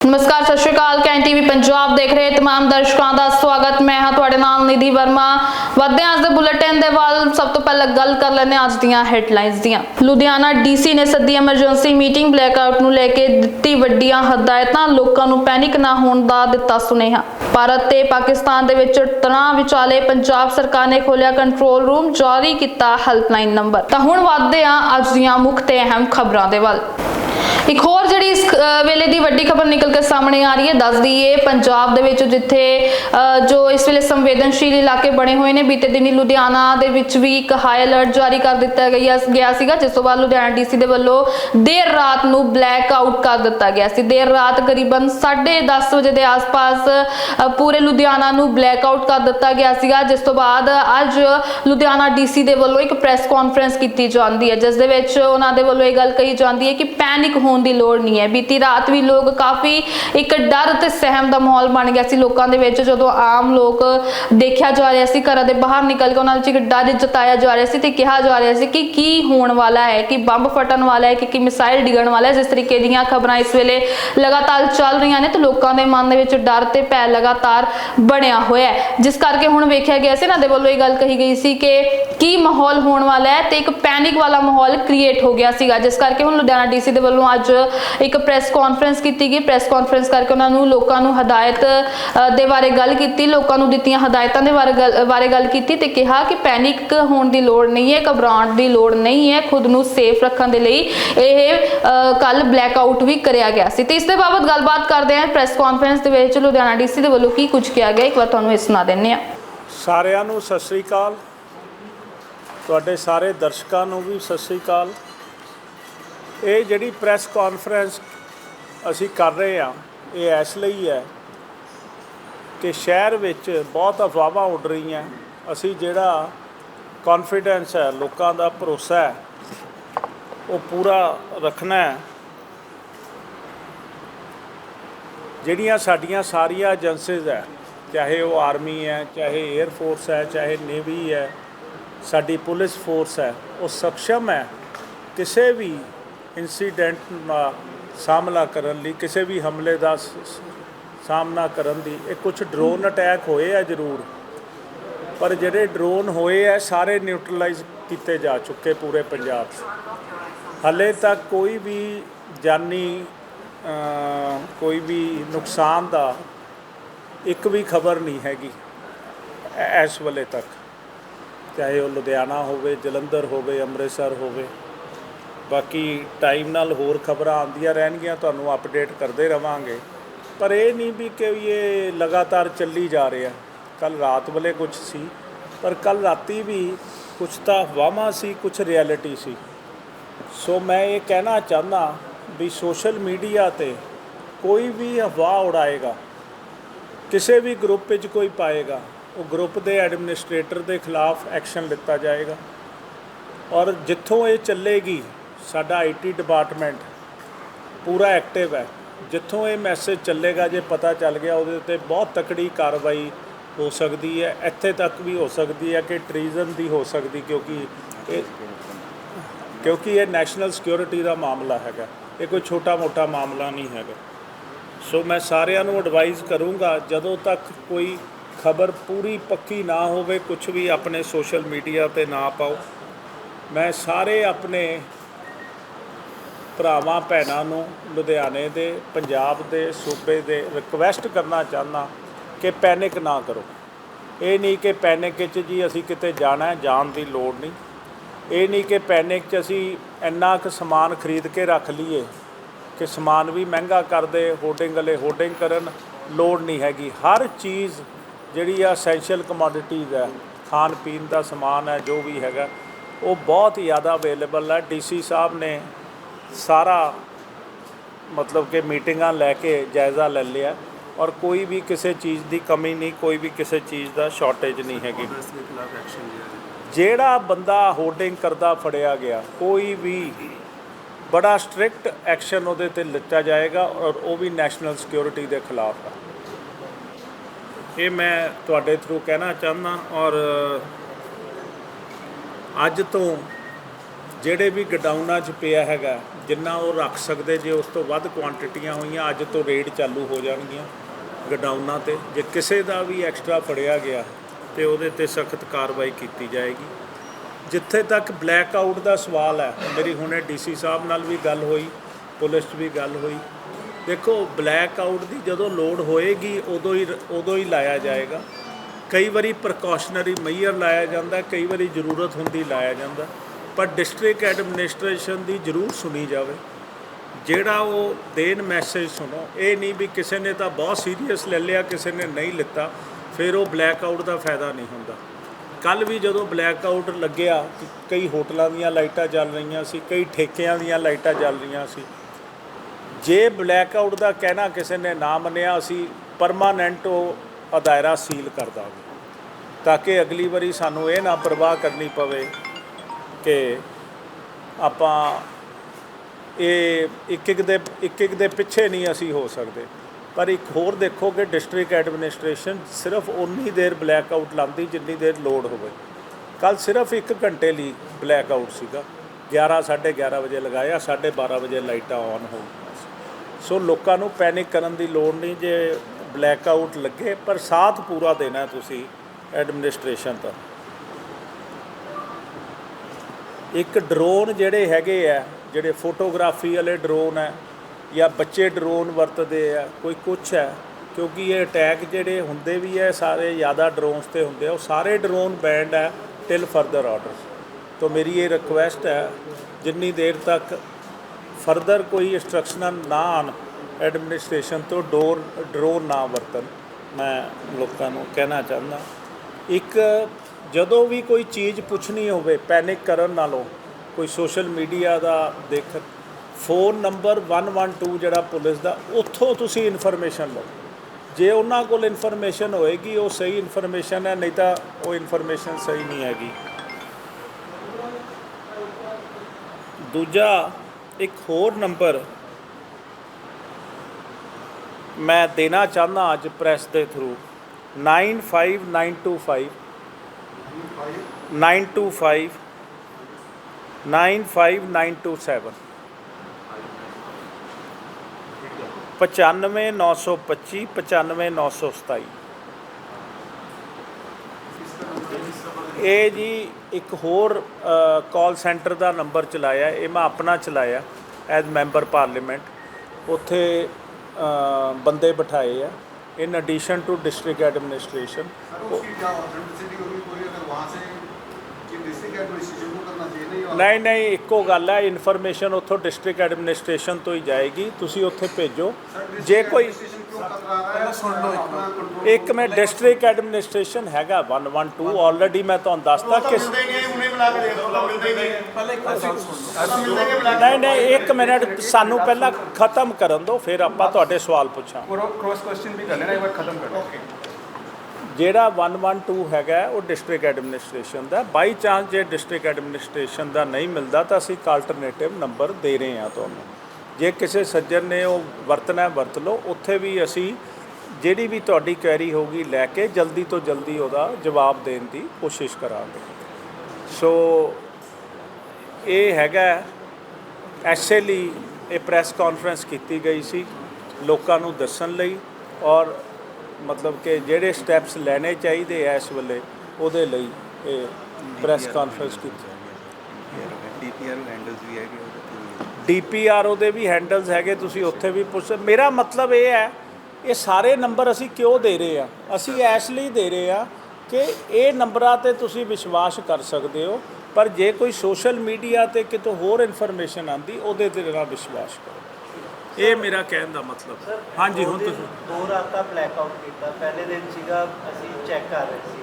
ਨਮਸਕਾਰ, ਸਤਿ ਸ਼੍ਰੀ ਅਕਾਲ। ਕੈਨ ਟੀਵੀ ਪੰਜਾਬ ਦੇਖ ਰਹੇ ਤਮਾਮ ਦਰਸ਼ਕਾਂ ਦਾ ਸਵਾਗਤ। ਮੈਂ ਹਾਂ ਤੁਹਾਡੇ ਨਾਲ ਨਿਧੀ ਵਰਮਾ। ਵਧਦੇ ਅੱਜ ਦੇ ਬੁਲੇਟਿਨ ਦੇ ਵੱਲ। ਸਭ ਤੋਂ ਪਹਿਲਾਂ ਗੱਲ ਕਰ ਲੈਂਦੇ ਹਾਂ ਅੱਜ ਦੀਆਂ ਹੈਡਲਾਈਨਸ ਦੀਆਂ। ਲੁਧਿਆਣਾ ਡੀਸੀ ਨੇ ਸੱਦੀ ਐਮਰਜੈਂਸੀ ਮੀਟਿੰਗ ਬਲੈਕਆਊਟ ਨੂੰ ਲੈ ਕੇ ਦਿੱਤੀ ਵੱਡੀਆਂ ਹਦਾਇਤਾਂ। ਲੋਕਾਂ ਨੂੰ ਪੈਨਿਕ ਨਾ ਹੋਣ ਦਾ ਦਿੱਤਾ ਸੁਨੇਹਾ। ਭਾਰਤ ਤੇ ਪਾਕਿਸਤਾਨ ਦੇ ਵਿੱਚ ਤਣਾਅ ਵਿਚਾਲੇ ਪੰਜਾਬ ਸਰਕਾਰ ਨੇ ਖੋਲ੍ਹਿਆ ਕੰਟਰੋਲ ਰੂਮ ਜਾਰੀ ਕੀਤਾ ਹੈਲਪਲਾਈਨ ਨੰਬਰ ਤਾਂ ਹੁਣ ਵੱਧਦੇ ਹਾਂ ਅੱਜ ਦੀਆਂ ਮੁੱਖ ਤੇ ਅਹਿਮ ਖਬਰਾਂ ਦੇ ਵੱਲ। ਇੱਕ ਹੋਰ ਜਿਹੜੀ ਇਸ ਵੇਲੇ ਦੀ ਵੱਡੀ ਖਬਰ ਨਿਕਲ ਕੇ ਸਾਹਮਣੇ ਆ ਰਹੀ ਹੈ, ਦੱਸ ਦਈਏ ਪੰਜਾਬ ਦੇ ਵਿੱਚ ਜਿੱਥੇ ਜੋ ਇਸ ਵੇਲੇ ਸੰਵੇਦਨਸ਼ੀਲ ਇਲਾਕੇ ਬਣੇ ਹੋਏ ਨੇ, ਬੀਤੇ ਦਿਨੀ ਲੁਧਿਆਣਾ ਦੇ ਵਿੱਚ ਵੀ ਇੱਕ ਹਾਈ ਅਲਰਟ ਜਾਰੀ ਕਰ ਦਿੱਤਾ ਗਿਆ ਸੀਗਾ, ਜਿਸ ਤੋਂ ਬਾਅਦ ਲੁਧਿਆਣਾ ਡੀਸੀ ਦੇ ਵੱਲੋਂ ਦੇਰ ਰਾਤ ਨੂੰ ਬਲੈਕ ਆਊਟ ਕਰ ਦਿੱਤਾ ਗਿਆ ਸੀ। ਦੇਰ ਰਾਤ ਕਰੀਬਨ 10:30 ਵਜੇ ਦੇ ਆਸ-ਪਾਸ ਪੂਰੇ ਲੁਧਿਆਣਾ ਨੂੰ ਬਲੈਕ ਆਊਟ ਕਰ ਦਿੱਤਾ ਗਿਆ ਸੀਗਾ, ਜਿਸ ਤੋਂ ਬਾਅਦ ਅੱਜ ਲੁਧਿਆਣਾ ਡੀਸੀ ਦੇ ਵੱਲੋਂ ਇੱਕ ਪ੍ਰੈਸ ਕਾਨਫਰੰਸ ਕੀਤੀ ਜਾਂਦੀ ਹੈ, ਜਿਸ ਦੇ ਵਿੱਚ ਉਹਨਾਂ ਦੇ ਵੱਲੋਂ ਇਹ ਗੱਲ ਕਹੀ ਜਾਂਦੀ ਹੈ ਕਿ ਪੈਨਿਕ ਹੋਣ ਦੀ ਲੋੜ ਨਹੀਂ ਹੈ। ਬੀਤੀ ਰਾਤ ਵੀ ਲੋਕ ਕਾਫੀ ਇੱਕ ਡਰ ਤੇ ਸਹਿਮ ਦਾ ਮਾਹੌਲ ਬਣ ਗਿਆ ਸੀ ਲੋਕਾਂ ਦੇ ਵਿੱਚ, ਜਦੋਂ ਆਮ ਲੋਕ ਦੇਖਿਆ ਜਾ ਰਿਹਾ ਸੀ, ਘਰਾਂ ਦੇ ਬਾਹਰ ਨਿਕਲ ਕੇ ਉਹਨਾਂ ਵਿੱਚ ਇੱਕ ਡਰ ਜਤਾਇਆ ਜਾ ਰਿਹਾ ਸੀ ਤੇ ਕਿਹਾ ਜਾ ਰਿਹਾ ਸੀ ਕਿ ਕੀ ਹੋਣ ਵਾਲਾ ਹੈ, ਕਿ ਬੰਬ ਫਟਣ ਵਾਲਾ ਹੈ, ਕਿ ਕੀ ਮਿਸਾਈਲ ਡਿੱਗਣ ਵਾਲਾ ਹੈ। ਜਿਸ ਤਰੀਕੇ ਦੀਆਂ ਖਬਰਾਂ ਇਸ ਵੇਲੇ ਲਗਾਤਾਰ ਚੱਲ ਰਹੀਆਂ ਨੇ ਤੇ ਲੋਕਾਂ ਦੇ ਮਨ ਦੇ ਵਿੱਚ ਡਰ ਤੇ ਭੈ ਲਗਾਤਾਰ ਬਣਿਆ ਹੋਇਆ ਹੈ। ਜਿਸ ਕਰਕੇ ਹੁਣ ਵੇਖਿਆ ਗਿਆ ਸੀ ਨਾ ਦੇ ਵੱਲੋਂ ਇਹ ਗੱਲ ਕਹੀ ਗਈ ਸੀ ਕਿ ਕੀ ਮਾਹੌਲ ਹੋਣ ਵਾਲਾ ਹੈ ਤੇ ਇੱਕ ਪੈਨਿਕ ਵਾਲਾ ਮਾਹੌਲ ਕ੍ਰੀਏਟ ਹੋ ਗਿਆ ਸੀਗਾ। ਜਿਸ ਕਰਕੇ ਹੁਣ ਲੁਧਿਆਣਾ ਡੀਸੀ ਦੇ ਵੱਲੋਂ ਅੱਜ ਇੱਕ ਪ੍ਰੈਸ ਕਾਨਫਰੰਸ ਕੀਤੀ ਗਈ। ਪ੍ਰੈਸ ਕਾਨਫਰੰਸ ਕਰਕੇ ਉਹਨਾਂ ਨੂੰ ਲੋਕਾਂ ਨੂੰ ਹਦਾਇਤ ਦੇ ਬਾਰੇ ਗੱਲ ਕੀਤੀ, ਲੋਕਾਂ ਨੂੰ ਦਿੱਤੀਆਂ ਹਦਾਇਤਾਂ ਦੇ ਬਾਰੇ ਗੱਲ ਕੀਤੀ ਤੇ ਕਿਹਾ ਕਿ ਪੈਨਿਕ ਹੋਣ ਦੀ ਲੋੜ ਨਹੀਂ ਹੈ, ਘਬਰਾਉਣ ਦੀ ਲੋੜ ਨਹੀਂ ਹੈ, ਖੁਦ ਨੂੰ ਸੇਫ ਰੱਖਣ ਦੇ ਲਈ ਇਹ ਕੱਲ ਬਲੈਕ ਆਊਟ ਵੀ ਕਰਿਆ ਗਿਆ ਸੀ। ਤੇ ਇਸ ਦੇ ਬਾਬਤ ਗੱਲਬਾਤ ਕਰਦੇ ਹਾਂ। ਪ੍ਰੈਸ ਕਾਨਫਰੰਸ ਦੇ ਵਿੱਚ ਲੁਧਿਆਣਾ ਡੀਸੀ ਦੇ ਵੱਲੋਂ ਕੀ ਕੁਝ ਕਿਹਾ ਗਿਆ? ਇੱਕ ਵਾਰ ਤੁਹਾਨੂੰ ਇਹ ਸੁਣਾ ਦਿੰਨੇ ਆ ਸਾਰਿਆਂ ਨੂੰ ਸਤਿ ਸ੍ਰੀ ਅਕਾਲ। ਤੁਹਾਡੇ ਸਾਰੇ ਦਰਸ਼ਕਾਂ ਨੂੰ ਵੀ ਸਤਿ ਸ੍ਰੀ ਅਕਾਲ। ਇਹ ਜਿਹੜੀ ਪ੍ਰੈਸ ਕਾਨਫਰੰਸ ਅਸੀਂ ਕਰ ਰਹੇ ਆ ਇਹ ਇਸ ਲਈ ਹੈ ਕਿ ਸ਼ਹਿਰ ਵਿੱਚ ਬਹੁਤ ਅਫਵਾਹਾਂ ਉੱਡ ਰਹੀਆਂ। ਅਸੀਂ ਜਿਹੜਾ ਕੌਨਫੀਡੈਂਸ ਹੈ, ਲੋਕਾਂ ਦਾ ਭਰੋਸਾ ਹੈ, ਉਹ ਪੂਰਾ ਰੱਖਣਾ ਹੈ। ਜਿਹੜੀਆਂ ਸਾਡੀਆਂ ਸਾਰੀਆਂ ਏਜੰਸੀਜ਼ ਹੈ, ਚਾਹੇ ਉਹ ਆਰਮੀ ਹੈ, ਚਾਹੇ 에ਅਰ ਫੋਰਸ ਹੈ, ਚਾਹੇ ਨੇਵੀ ਹੈ, ਸਾਡੀ ਪੁਲਿਸ ਫੋਰਸ ਹੈ, ਉਹ ਸક્ષਮ ਹੈ। ਕਿਸੇ ਵੀ ਇਨਸੀਡੈਂਟ ਦਾ ਸਾਹਮਣਾ ਕਰਨ ਲਈ ਕਿਸੇ ਵੀ ਹਮਲੇ ਦਾ ਸਾਹਮਣਾ ਕਰਨ ਦੀ ਇਹ ਕੁਝ ਡਰੋਨ ਅਟੈਕ ਹੋਏ ਆ ਜ਼ਰੂਰ। ਪਰ ਜਿਹੜੇ ਡਰੋਨ ਹੋਏ ਆ, ਸਾਰੇ ਨਿਊਟਰਲਾਈਜ਼ ਕੀਤੇ ਜਾ ਚੁੱਕੇ ਪੂਰੇ ਪੰਜਾਬ 'ਚ। ਹਲੇ ਤੱਕ ਕੋਈ ਵੀ ਜਾਨੀ ਕੋਈ ਵੀ ਨੁਕਸਾਨ ਦਾ ਇੱਕ ਵੀ ਖਬਰ ਨਹੀਂ ਹੈਗੀ ਇਸ ਵੇਲੇ ਤੱਕ। ਚਾਹੇ ਉਹ ਲੁਧਿਆਣਾ ਹੋਵੇ, ਜਲੰਧਰ ਹੋਵੇ, ਅੰਮ੍ਰਿਤਸਰ ਹੋਵੇ। ਬਾਕੀ ਟਾਈਮ ਨਾਲ ਹੋਰ ਖਬਰਾਂ ਆਉਂਦੀਆਂ ਰਹਿਣਗੀਆਂ, ਤੁਹਾਨੂੰ ਅਪਡੇਟ ਕਰਦੇ ਰਵਾਂਗੇ। ਪਰ ਇਹ ਨਹੀਂ ਵੀ ਕਿ ਇਹ ਲਗਾਤਾਰ ਚੱਲੀ ਜਾ ਰਿਹਾ ਕੱਲ ਰਾਤ ਵੇਲੇ ਕੁਝ ਸੀ, ਪਰ ਕੱਲ ਰਾਤੀ ਵੀ ਕੁਝ ਤਾਂ ਹਵਾਵਾਂ ਸੀ ਕੁਝ ਰਿਐਲਿਟੀ ਸੀ। ਸੋ ਮੈਂ ਇਹ ਕਹਿਣਾ ਚਾਹੁੰਦਾ ਵੀ ਸੋਸ਼ਲ ਮੀਡੀਆ ਤੇ ਕੋਈ ਵੀ ਅਫਵਾਹ ਉਡਾਏਗਾ, ਕਿਸੇ ਵੀ ਗਰੁੱਪ ਵਿੱਚ ਕੋਈ ਪਾਏਗਾ, ਉਹ ਗਰੁੱਪ ਦੇ ਐਡਮਿਨਿਸਟ੍ਰੇਟਰ ਦੇ ਖਿਲਾਫ ਐਕਸ਼ਨ ਲਿੱਤਾ ਜਾਏਗਾ। ਔਰ ਜਿੱਥੋਂ ਇਹ ਚੱਲੇਗੀ ਸਾਡਾ ਆਈਟੀ ਡਿਪਾਰਟਮੈਂਟ ਪੂਰਾ ਐਕਟਿਵ ਹੈ। ਜਿੱਥੋਂ ਇਹ ਮੈਸੇਜ ਚੱਲੇਗਾ, ਜੇ ਪਤਾ ਚੱਲ ਗਿਆ, ਉਹਦੇ ਉੱਤੇ ਬਹੁਤ ਤਕੜੀ ਕਾਰਵਾਈ ਹੋ ਸਕਦੀ ਹੈ। ਇੱਥੇ ਤੱਕ ਵੀ ਹੋ ਸਕਦੀ ਹੈ ਕਿ ਟ੍ਰੀਜ਼ਨ ਦੀ ਹੋ ਸਕਦੀ, ਕਿਉਂਕਿ ਇਹ ਕਿਉਂਕਿ ਇਹ ਨੈਸ਼ਨਲ ਸਿਕਿਉਰਿਟੀ ਦਾ ਮਾਮਲਾ ਹੈਗਾ। ਇਹ ਕੋਈ ਛੋਟਾ-ਮੋਟਾ ਮਾਮਲਾ ਨਹੀਂ ਹੈਗਾ। ਸੋ ਮੈਂ ਸਾਰਿਆਂ ਨੂੰ ਐਡਵਾਈਜ਼ ਕਰੂੰਗਾ, ਜਦੋਂ ਤੱਕ ਕੋਈ ਖਬਰ ਪੂਰੀ ਪੱਕੀ ਨਾ ਹੋਵੇ ਕੁਝ ਵੀ ਆਪਣੇ ਸੋਸ਼ਲ ਮੀਡੀਆ ਤੇ ਨਾ ਪਾਓ, ਮੈਂ ਸਾਰੇ ਆਪਣੇ ਭਰਾਵਾਂ, ਭੈਣਾਂ ਨੂੰ ਲੁਧਿਆਣੇ ਦੇ, ਪੰਜਾਬ ਦੇ, ਸੂਬੇ ਦੇ ਰਿਕਵੈਸਟ ਕਰਨਾ ਚਾਹੁੰਦਾ ਕਿ ਪੈਨਿਕ ਨਾ ਕਰੋ। ਇਹ ਨਹੀਂ ਕਿ ਪੈਨਿਕ ਵਿੱਚ ਜੀ ਅਸੀਂ ਕਿਤੇ ਜਾਣਾ ਜਾਣ ਦੀ ਲੋੜ ਨਹੀਂ। ਇਹ ਨਹੀਂ ਕਿ ਪੈਨਿਕ 'ਚ ਅਸੀਂ ਇੰਨਾ ਕੁ ਸਮਾਨ ਖਰੀਦ ਕੇ ਰੱਖ ਲਈਏ ਕਿ ਸਮਾਨ ਵੀ ਮਹਿੰਗਾ ਕਰਦੇ ਹੋਰਡਿੰਗ ਵਾਲੇ ਹੋਰਡਿੰਗ ਕਰਨ, ਲੋੜ ਨਹੀਂ ਹੈਗੀ। ਹਰ ਚੀਜ਼ ਜਿਹੜੀ ਆ ਐਸੈਂਸ਼ੀਅਲ ਕਮੋਡਿਟੀਜ਼ ਹੈ ਖਾਣ ਪੀਣ ਦਾ ਸਮਾਨ ਹੈ, ਜੋ ਵੀ ਹੈਗਾ, ਉਹ ਬਹੁਤ ਜ਼ਿਆਦਾ ਅਵੇਲੇਬਲ ਹੈ। ਡੀਸੀ ਸਾਹਿਬ ਨੇ ਸਾਰਾ ਮਤਲਬ ਕਿ ਮੀਟਿੰਗਾਂ ਲੈ ਕੇ ਜਾਇਜ਼ਾ ਲੈ ਲਿਆ ਔਰ ਕੋਈ ਵੀ ਕਿਸੇ ਚੀਜ਼ ਦੀ ਕਮੀ ਨਹੀਂ, ਕੋਈ ਵੀ ਕਿਸੇ ਚੀਜ਼ ਦਾ ਸ਼ਾਰਟੇਜ ਨਹੀਂ ਹੈਗੀ। ਜਿਹੜਾ ਬੰਦਾ ਹੋਰਡਿੰਗ ਕਰਦਾ, ਫੜਿਆ ਗਿਆ, ਕੋਈ ਵੀ ਬੜਾ ਸਟ੍ਰਿਕਟ ਐਕਸ਼ਨ ਉਹਦੇ ਤੇ ਲਿੱਤਾ ਜਾਏਗਾ ਔਰ ਉਹ ਵੀ ਨੈਸ਼ਨਲ ਸਿਕਿਉਰਿਟੀ ਦੇ ਖਿਲਾਫ ਆ। ਇਹ ਮੈਂ ਤੁਹਾਡੇ ਥਰੂ ਕਹਿਣਾ ਚਾਹੁੰਦਾ ਔਰ ਅੱਜ ਤੋਂ ਜਿਹੜੇ ਵੀ ਗਡਾਊਨਾਂ 'ਚ ਪਿਆ ਹੈਗਾ ਜਿੰਨਾ ਉਹ ਰੱਖ ਸਕਦੇ ਜੇ ਉਸ ਤੋਂ ਵੱਧ ਕੁਆਂਟੀਟੀਆਂ ਹੋਈਆਂ, ਅੱਜ ਤੋਂ ਰੇਡ ਚਾਲੂ ਹੋ ਜਾਣਗੀਆਂ ਗਡਾਊਨਾਂ ਤੇ। ਜੇ ਕਿਸੇ ਦਾ ਵੀ ਐਕਸਟਰਾ ਫੜਿਆ ਗਿਆ ਤੇ ਉਹਦੇ ਤੇ ਸਖਤ ਕਾਰਵਾਈ ਕੀਤੀ ਜਾਏਗੀ। ਜਿੱਥੇ ਤੱਕ ਬਲੈਕ ਆਊਟ ਦਾ ਸਵਾਲ ਹੈ, ਮੇਰੀ ਹੁਣੇ ਡੀਸੀ ਸਾਹਿਬ ਨਾਲ ਵੀ ਗੱਲ ਹੋਈ, ਪੁਲਿਸ 'ਚ ਵੀ ਗੱਲ ਹੋਈ। ਦੇਖੋ ਬਲੈਕ ਆਊਟ ਦੀ ਜਦੋਂ ਲੋਡ ਹੋਏਗੀ, ਉਦੋਂ ਹੀ ਉਦੋਂ ਹੀ ਲਾਇਆ ਜਾਏਗਾ। ਕਈ ਵਾਰੀ ਪ੍ਰੀਕਾਸ਼ਨਰੀ ਮਈਅਰ ਲਾਇਆ ਜਾਂਦਾ, ਕਈ ਵਾਰੀ ਜ਼ਰੂਰਤ ਹੁੰਦੀ ਲਾਇਆ ਜਾਂਦਾ। ਪਰ ਡਿਸਟ੍ਰਿਕਟ ਐਡਮਿਨਿਸਟ੍ਰੇਸ਼ਨ ਦੀ ਜ਼ਰੂਰ ਸੁਣੀ ਜਾਵੇ। ਜਿਹੜਾ ਉਹ ਦੇਣ ਮੈਸੇਜ ਸੁਣੋ, ਇਹ ਨਹੀਂ ਵੀ ਕਿਸੇ ਨੇ ਤਾਂ ਬਹੁਤ ਸੀਰੀਅਸ ਲੈ ਲਿਆ, ਕਿਸੇ ਨੇ ਨਹੀਂ ਲਿੱਤਾ, ਫਿਰ ਉਹ ਬਲੈਕ ਆਊਟ ਦਾ ਫਾਇਦਾ ਨਹੀਂ ਹੁੰਦਾ। ਕੱਲ ਵੀ ਜਦੋਂ ਬਲੈਕ ਆਊਟ ਲੱਗਿਆ ਕਈ ਹੋਟਲਾਂ ਦੀਆਂ ਲਾਈਟਾਂ ਚੱਲ ਰਹੀਆਂ ਸੀ, ਕਈ ਠੇਕਿਆਂ ਦੀਆਂ ਲਾਈਟਾਂ ਚੱਲ ਰਹੀਆਂ ਸੀ। ਜੇ ਬਲੈਕ ਆਊਟ ਦਾ ਕਹਿਣਾ ਕਿਸੇ ਨੇ ਨਾ ਮੰਨਿਆ, ਅਸੀਂ ਪਰਮਾਨੈਂਟ ਉਹ ਅਦਾਇਰਾ ਸੀਲ ਕਰ ਦਾਂਗੇ, ਤਾਂ ਕਿ ਅਗਲੀ ਵਾਰੀ ਸਾਨੂੰ ਇਹ ਨਾ ਪਰਵਾਹ ਕਰਨੀ ਪਵੇ ਕਿ ਆਪਾਂ ਇਹ ਇੱਕ ਇੱਕ ਦੇ, ਇੱਕ ਇੱਕ ਦੇ ਪਿੱਛੇ ਨਹੀਂ ਅਸੀਂ ਹੋ ਸਕਦੇ। ਪਰ ਇੱਕ ਹੋਰ ਦੇਖੋ ਕਿ ਡਿਸਟ੍ਰਿਕਟ ਐਡਮਿਨਿਸਟ੍ਰੇਸ਼ਨ ਸਿਰਫ ਉਨੀ ਦੇਰ ਬਲੈਕ ਆਊਟ ਲਾਉਂਦੀ ਜਿੰਨੀ ਦੇਰ ਲੋਡ ਹੋਵੇ। ਕੱਲ ਸਿਰਫ 1 ਘੰਟੇ ਲਈ ਬਲੈਕ ਆਊਟ ਸੀਗਾ 11 11:30 ਵਜੇ ਲਗਾਇਆ 12:30 ਵਜੇ ਲਾਈਟਾਂ ਆਨ ਹੋ ਗਈਆਂ ਸੋ। ਲੋਕਾਂ ਨੂੰ ਪੈਨਿਕ ਕਰਨ ਦੀ ਲੋੜ ਨਹੀਂ ਜੇ ਬਲੈਕ ਆਊਟ ਲੱਗੇ, ਪਰ ਸਾਥ ਪੂਰਾ ਦੇਣਾ ਤੁਸੀਂ ਐਡਮਿਨਿਸਟ੍ਰੇਸ਼ਨ ਤੋਂ। ਇੱਕ ਡਰੋਨ ਜਿਹੜੇ ਹੈਗੇ ਆ, ਜਿਹੜੇ ਫੋਟੋਗ੍ਰਾਫੀ ਵਾਲੇ ਡਰੋਨ ਹੈ ਜਾਂ ਬੱਚੇ ਡਰੋਨ ਵਰਤਦੇ ਆ, ਕੋਈ ਕੁਛ ਹੈ ਕਿਉਂਕਿ ਇਹ ਅਟੈਕ ਜਿਹੜੇ ਹੁੰਦੇ ਵੀ ਹੈ ਸਾਰੇ ਜ਼ਿਆਦਾ ਡਰੋਨਸ ਤੇ ਹੁੰਦੇ ਆ, ਉਹ ਸਾਰੇ ਡਰੋਨ ਬੈਂਡ ਹੈ ਟਿਲ ਫਰਦਰ ਆਰਡਰ ਤੋਂ ਮੇਰੀ ਇਹ ਰਿਕੁਐਸਟ ਹੈ ਜਿੰਨੀ ਦੇਰ ਤੱਕ ਫਰਦਰ ਕੋਈ ਇੰਸਟਰਕਸ਼ਨਾਂ ਨਾ ਆਣ ਐਡਮਿਨਿਸਟ੍ਰੇਸ਼ਨ ਤੋਂ ਡੋਰ ਡਰੋਨ ਨਾ ਵਰਤਣ, ਮੈਂ ਲੋਕਾਂ ਨੂੰ ਕਹਿਣਾ ਚਾਹੁੰਦਾ। ਇੱਕ ਜਦੋਂ ਵੀ ਕੋਈ ਚੀਜ਼ ਪੁੱਛਣੀ ਹੋਵੇ ਪੈਨਿਕ ਕਰਨ ਨਾਲੋਂ, ਕੋਈ ਸੋਸ਼ਲ ਮੀਡੀਆ ਦਾ ਦੇਖ ਫੋਨ ਨੰਬਰ 112 ਜਿਹੜਾ ਪੁਲਿਸ ਦਾ, ਉੱਥੋਂ ਤੁਸੀਂ ਇਨਫੋਰਮੇਸ਼ਨ ਲਓ। ਜੇ ਉਹਨਾਂ ਕੋਲ ਇਨਫੋਰਮੇਸ਼ਨ ਹੋਏਗੀ, ਉਹ ਸਹੀ ਇਨਫੋਰਮੇਸ਼ਨ ਹੈ, ਨਹੀਂ ਤਾਂ ਉਹ ਇਨਫੋਰਮੇਸ਼ਨ ਸਹੀ ਨਹੀਂ ਹੈਗੀ। ਦੂਜਾ, ਇੱਕ ਹੋਰ ਨੰਬਰ ਮੈਂ ਦੇਣਾ ਚਾਹੁੰਦਾ ਅੱਜ ਪ੍ਰੈਸ ਦੇ ਥਰੂ 95925 925 95927 95925 95927 ਇਹ ਜੀ ਇੱਕ ਹੋਰ ਕਾਲ ਸੈਂਟਰ ਦਾ ਨੰਬਰ ਚਲਾਇਆ ਇਹ ਮੈਂ ਆਪਣਾ ਚਲਾਇਆ ਐਜ਼ ਮੈਂਬਰ ਪਾਰਲੀਮੈਂਟ ਉੱਥੇ ਬੰਦੇ ਬਿਠਾਏ ਆ in addition to district administration ਨਹੀਂ ਨਹੀਂ ਇੱਕੋ ਗੱਲ ਹੈ ਇਨਫੋਰਮੇਸ਼ਨ ਉੱਥੋਂ ਡਿਸਟ੍ਰਿਕਟ ਐਡਮਿਨਿਸਟ੍ਰੇਸ਼ਨ ਤੋਂ ਹੀ ਜਾਏਗੀ ਤੁਸੀਂ ਉੱਥੇ ਭੇਜੋ। ਜੇ ਕੋਈ ਇੱਕ ਮੈਂ ਡਿਸਟ੍ਰਿਕਟ ਐਡਮਿਨਿਸਟ੍ਰੇਸ਼ਨ ਹੈਗਾ 112 ਆਲਰੇਡੀ ਮੈਂ ਤੁਹਾਨੂੰ ਦੱਸਤਾ ਕਿਸ ਨਹੀਂ ਨਹੀਂ। ਇੱਕ ਮਿੰਟ ਸਾਨੂੰ ਪਹਿਲਾਂ ਖਤਮ ਕਰਨ ਦਿਓ ਫਿਰ ਆਪਾਂ ਤੁਹਾਡੇ ਸਵਾਲ ਪੁੱਛਾਂ ਕ੍ਰੋਸ ਕੁਐਸਚਨ ਵੀ ਕਰ ਲੈਣਾ ਇੱਕ ਵਾਰ ਖਤਮ ਕਰ। ਜਿਹੜਾ 112 ਹੈਗਾ ਉਹ ਡਿਸਟ੍ਰਿਕਟ ਐਡਮਿਨਿਸਟ੍ਰੇਸ਼ਨ ਦਾ ਬਾਈ ਚਾਂਸ ਜੇ ਡਿਸਟ੍ਰਿਕਟ ਐਡਮਿਨਿਸਟ੍ਰੇਸ਼ਨ ਦਾ ਨਹੀਂ ਮਿਲਦਾ ਤਾਂ ਅਸੀਂ ਇੱਕ ਆਲਟਰਨੇਟਿਵ ਨੰਬਰ ਦੇ ਰਹੇ ਹਾਂ ਤੁਹਾਨੂੰ। ਜੇ ਕਿਸੇ ਸੱਜਣ ਨੇ ਉਹ ਵਰਤਣਾ ਵਰਤ ਲਓ। ਉੱਥੇ ਵੀ ਅਸੀਂ ਜਿਹੜੀ ਵੀ ਤੁਹਾਡੀ ਕੁਐਰੀ ਹੋਗੀ ਲੈ ਕੇ ਜਲਦੀ ਤੋਂ ਜਲਦੀ ਉਹਦਾ ਜਵਾਬ ਦੇਣ ਦੀ ਕੋਸ਼ਿਸ਼ ਕਰਾਂਗੇ। ਸੋ ਇਹ ਹੈਗਾ ਐਸੇ ਲਈ ਇਹ ਪ੍ਰੈਸ ਕਾਨਫਰੰਸ ਕੀਤੀ ਗਈ ਸੀ ਲੋਕਾਂ ਨੂੰ ਦੱਸਣ ਲਈ ਔਰ ਮਤਲਬ ਕਿ ਜਿਹੜੇ ਸਟੈਪਸ ਲੈਣੇ ਚਾਹੀਦੇ ਐ ਇਸ ਵੇਲੇ ਉਹਦੇ ਲਈ ਇਹ ਪ੍ਰੈਸ ਕਾਨਫਰੰਸ ਕੀਤੀ। ਡੀਪੀਆਰ ਹੈਂਡਲਸ ਵੀ ਹੈਗੇ ਉਹਦੇ ਤੇ ਵੀ। ਡੀਪੀਆਰਓ ਦੇ ਵੀ ਹੈਂਡਲਸ ਹੈਗੇ ਤੁਸੀਂ ਉੱਥੇ ਵੀ ਪੁੱਛ ਮੇਰਾ ਮਤਲਬ ਇਹ ਹੈ ਇਹ ਸਾਰੇ ਨੰਬਰ ਅਸੀਂ ਕਿਉਂ ਦੇ ਰਹੇ ਆ? ਅਸੀਂ ਇਸ ਲਈ ਦੇ ਰਹੇ ਆ ਕਿ ਇਹ ਨੰਬਰਾਂ ਤੇ ਤੁਸੀਂ ਵਿਸ਼ਵਾਸ ਕਰ ਸਕਦੇ ਹੋ ਪਰ ਜੇ ਕੋਈ ਸੋਸ਼ਲ ਮੀਡੀਆ ਤੇ ਕਿਤੋਂ ਹੋਰ ਇਨਫੋਰਮੇਸ਼ਨ ਆਂਦੀ ਉਹਦੇ ਤੇ ਜਰਾ ਵਿਸ਼ਵਾਸ ਕਰੋ। ਇਹ ਮੇਰਾ ਕਹਿਣ ਦਾ ਮਤਲਬ। ਹਾਂਜੀ ਹੁਣ ਤੁਸੀਂ। ਦੋ ਰਾਤਾਂ ਬਲੈਕ ਆਊਟ ਕੀਤਾ। ਪਹਿਲੇ ਦਿਨ ਸੀਗਾ ਅਸੀਂ ਚੈੱਕ ਕਰ ਰਹੇ ਸੀ।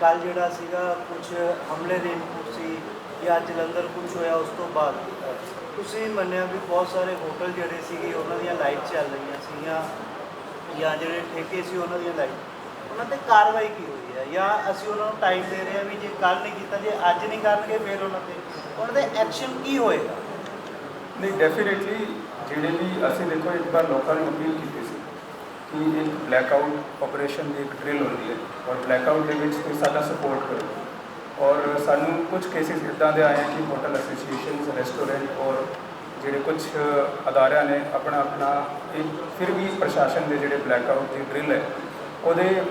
ਕੱਲ ਜਿਹੜਾ ਸੀਗਾ ਕੁਝ ਹਮਲੇ ਦੇ ਇਨਪੁਟ ਸੀ ਜਾਂ ਜਲੰਧਰ ਕੁਝ ਹੋਇਆ ਉਸ ਤੋਂ ਬਾਅਦ ਕੀਤਾ। ਤੁਸੀਂ ਮੰਨਿਆ ਵੀ ਬਹੁਤ ਸਾਰੇ ਹੋਟਲ ਜਿਹੜੇ ਸੀਗੇ ਉਹਨਾਂ ਦੀਆਂ ਲਾਈਟ ਚੱਲ ਰਹੀਆਂ ਸੀਗੀਆਂ ਜਾਂ ਜਿਹੜੇ ਠੇਕੇ ਸੀ ਉਹਨਾਂ ਦੀਆਂ ਲਾਈਟ ਉਹਨਾਂ ਤੇ ਕਾਰਵਾਈ ਕੀ ਹੋਈ ਹੈ? ਜਾਂ ਅਸੀਂ ਉਹਨਾਂ ਨੂੰ ਟਾਈਮ ਦੇ ਰਹੇ ਹਾਂ ਵੀ ਜੇ ਕੱਲ ਨਹੀਂ ਕੀਤਾ ਜੇ ਅੱਜ ਨਹੀਂ ਕਰਨਗੇ ਫਿਰ ਉਹਨਾਂ ਤੇ। ਉਹਨਾਂ ਦੇ ਐਕਸ਼ਨ ਕੀ ਹੋਏਗਾ? ਨਹੀਂ ਡੈਫੀਨਿਟਲੀ ਜਿਹੜੇ ਵੀ ਅਸੀਂ ਦੇਖੋ ਇੱਕ ਵਾਰ ਲੋਕਾਂ ਨੂੰ ਅਪੀਲ ਕੀਤੀ ਸੀ ਕਿ ਇੱਕ ਬਲੈਕ ਆਊਟ ਆਪਰੇਸ਼ਨ ਦੀ ਇੱਕ ਡਰਿਲ ਹੁੰਦੀ ਹੈ ਔਰ ਬਲੈਕ ਆਊਟ ਦੇ ਵਿੱਚ ਕੋਈ ਸਾਡਾ ਸਪੋਰਟ ਕਰੋ। ਔਰ ਸਾਨੂੰ ਕੁਝ ਕੇਸਿਸ ਇੱਦਾਂ ਦੇ ਆਏ ਕਿ ਹੋਟਲ ਐਸੋਸੀਏਸ਼ਨਸ ਰੈਸਟੋਰੈਂਟ ਔਰ ਜਿਹੜੇ ਕੁਝ ਅਦਾਰਿਆਂ ਨੇ ਆਪਣਾ ਆਪਣਾ ਇੱਕ ਫਿਰ ਵੀ ਪ੍ਰਸ਼ਾਸਨ ਦੇ ਜਿਹੜੇ ਬਲੈਕਆਊਟ ਦੀ ਡਰਿਲ ਹੈ, ਉਹਦੇ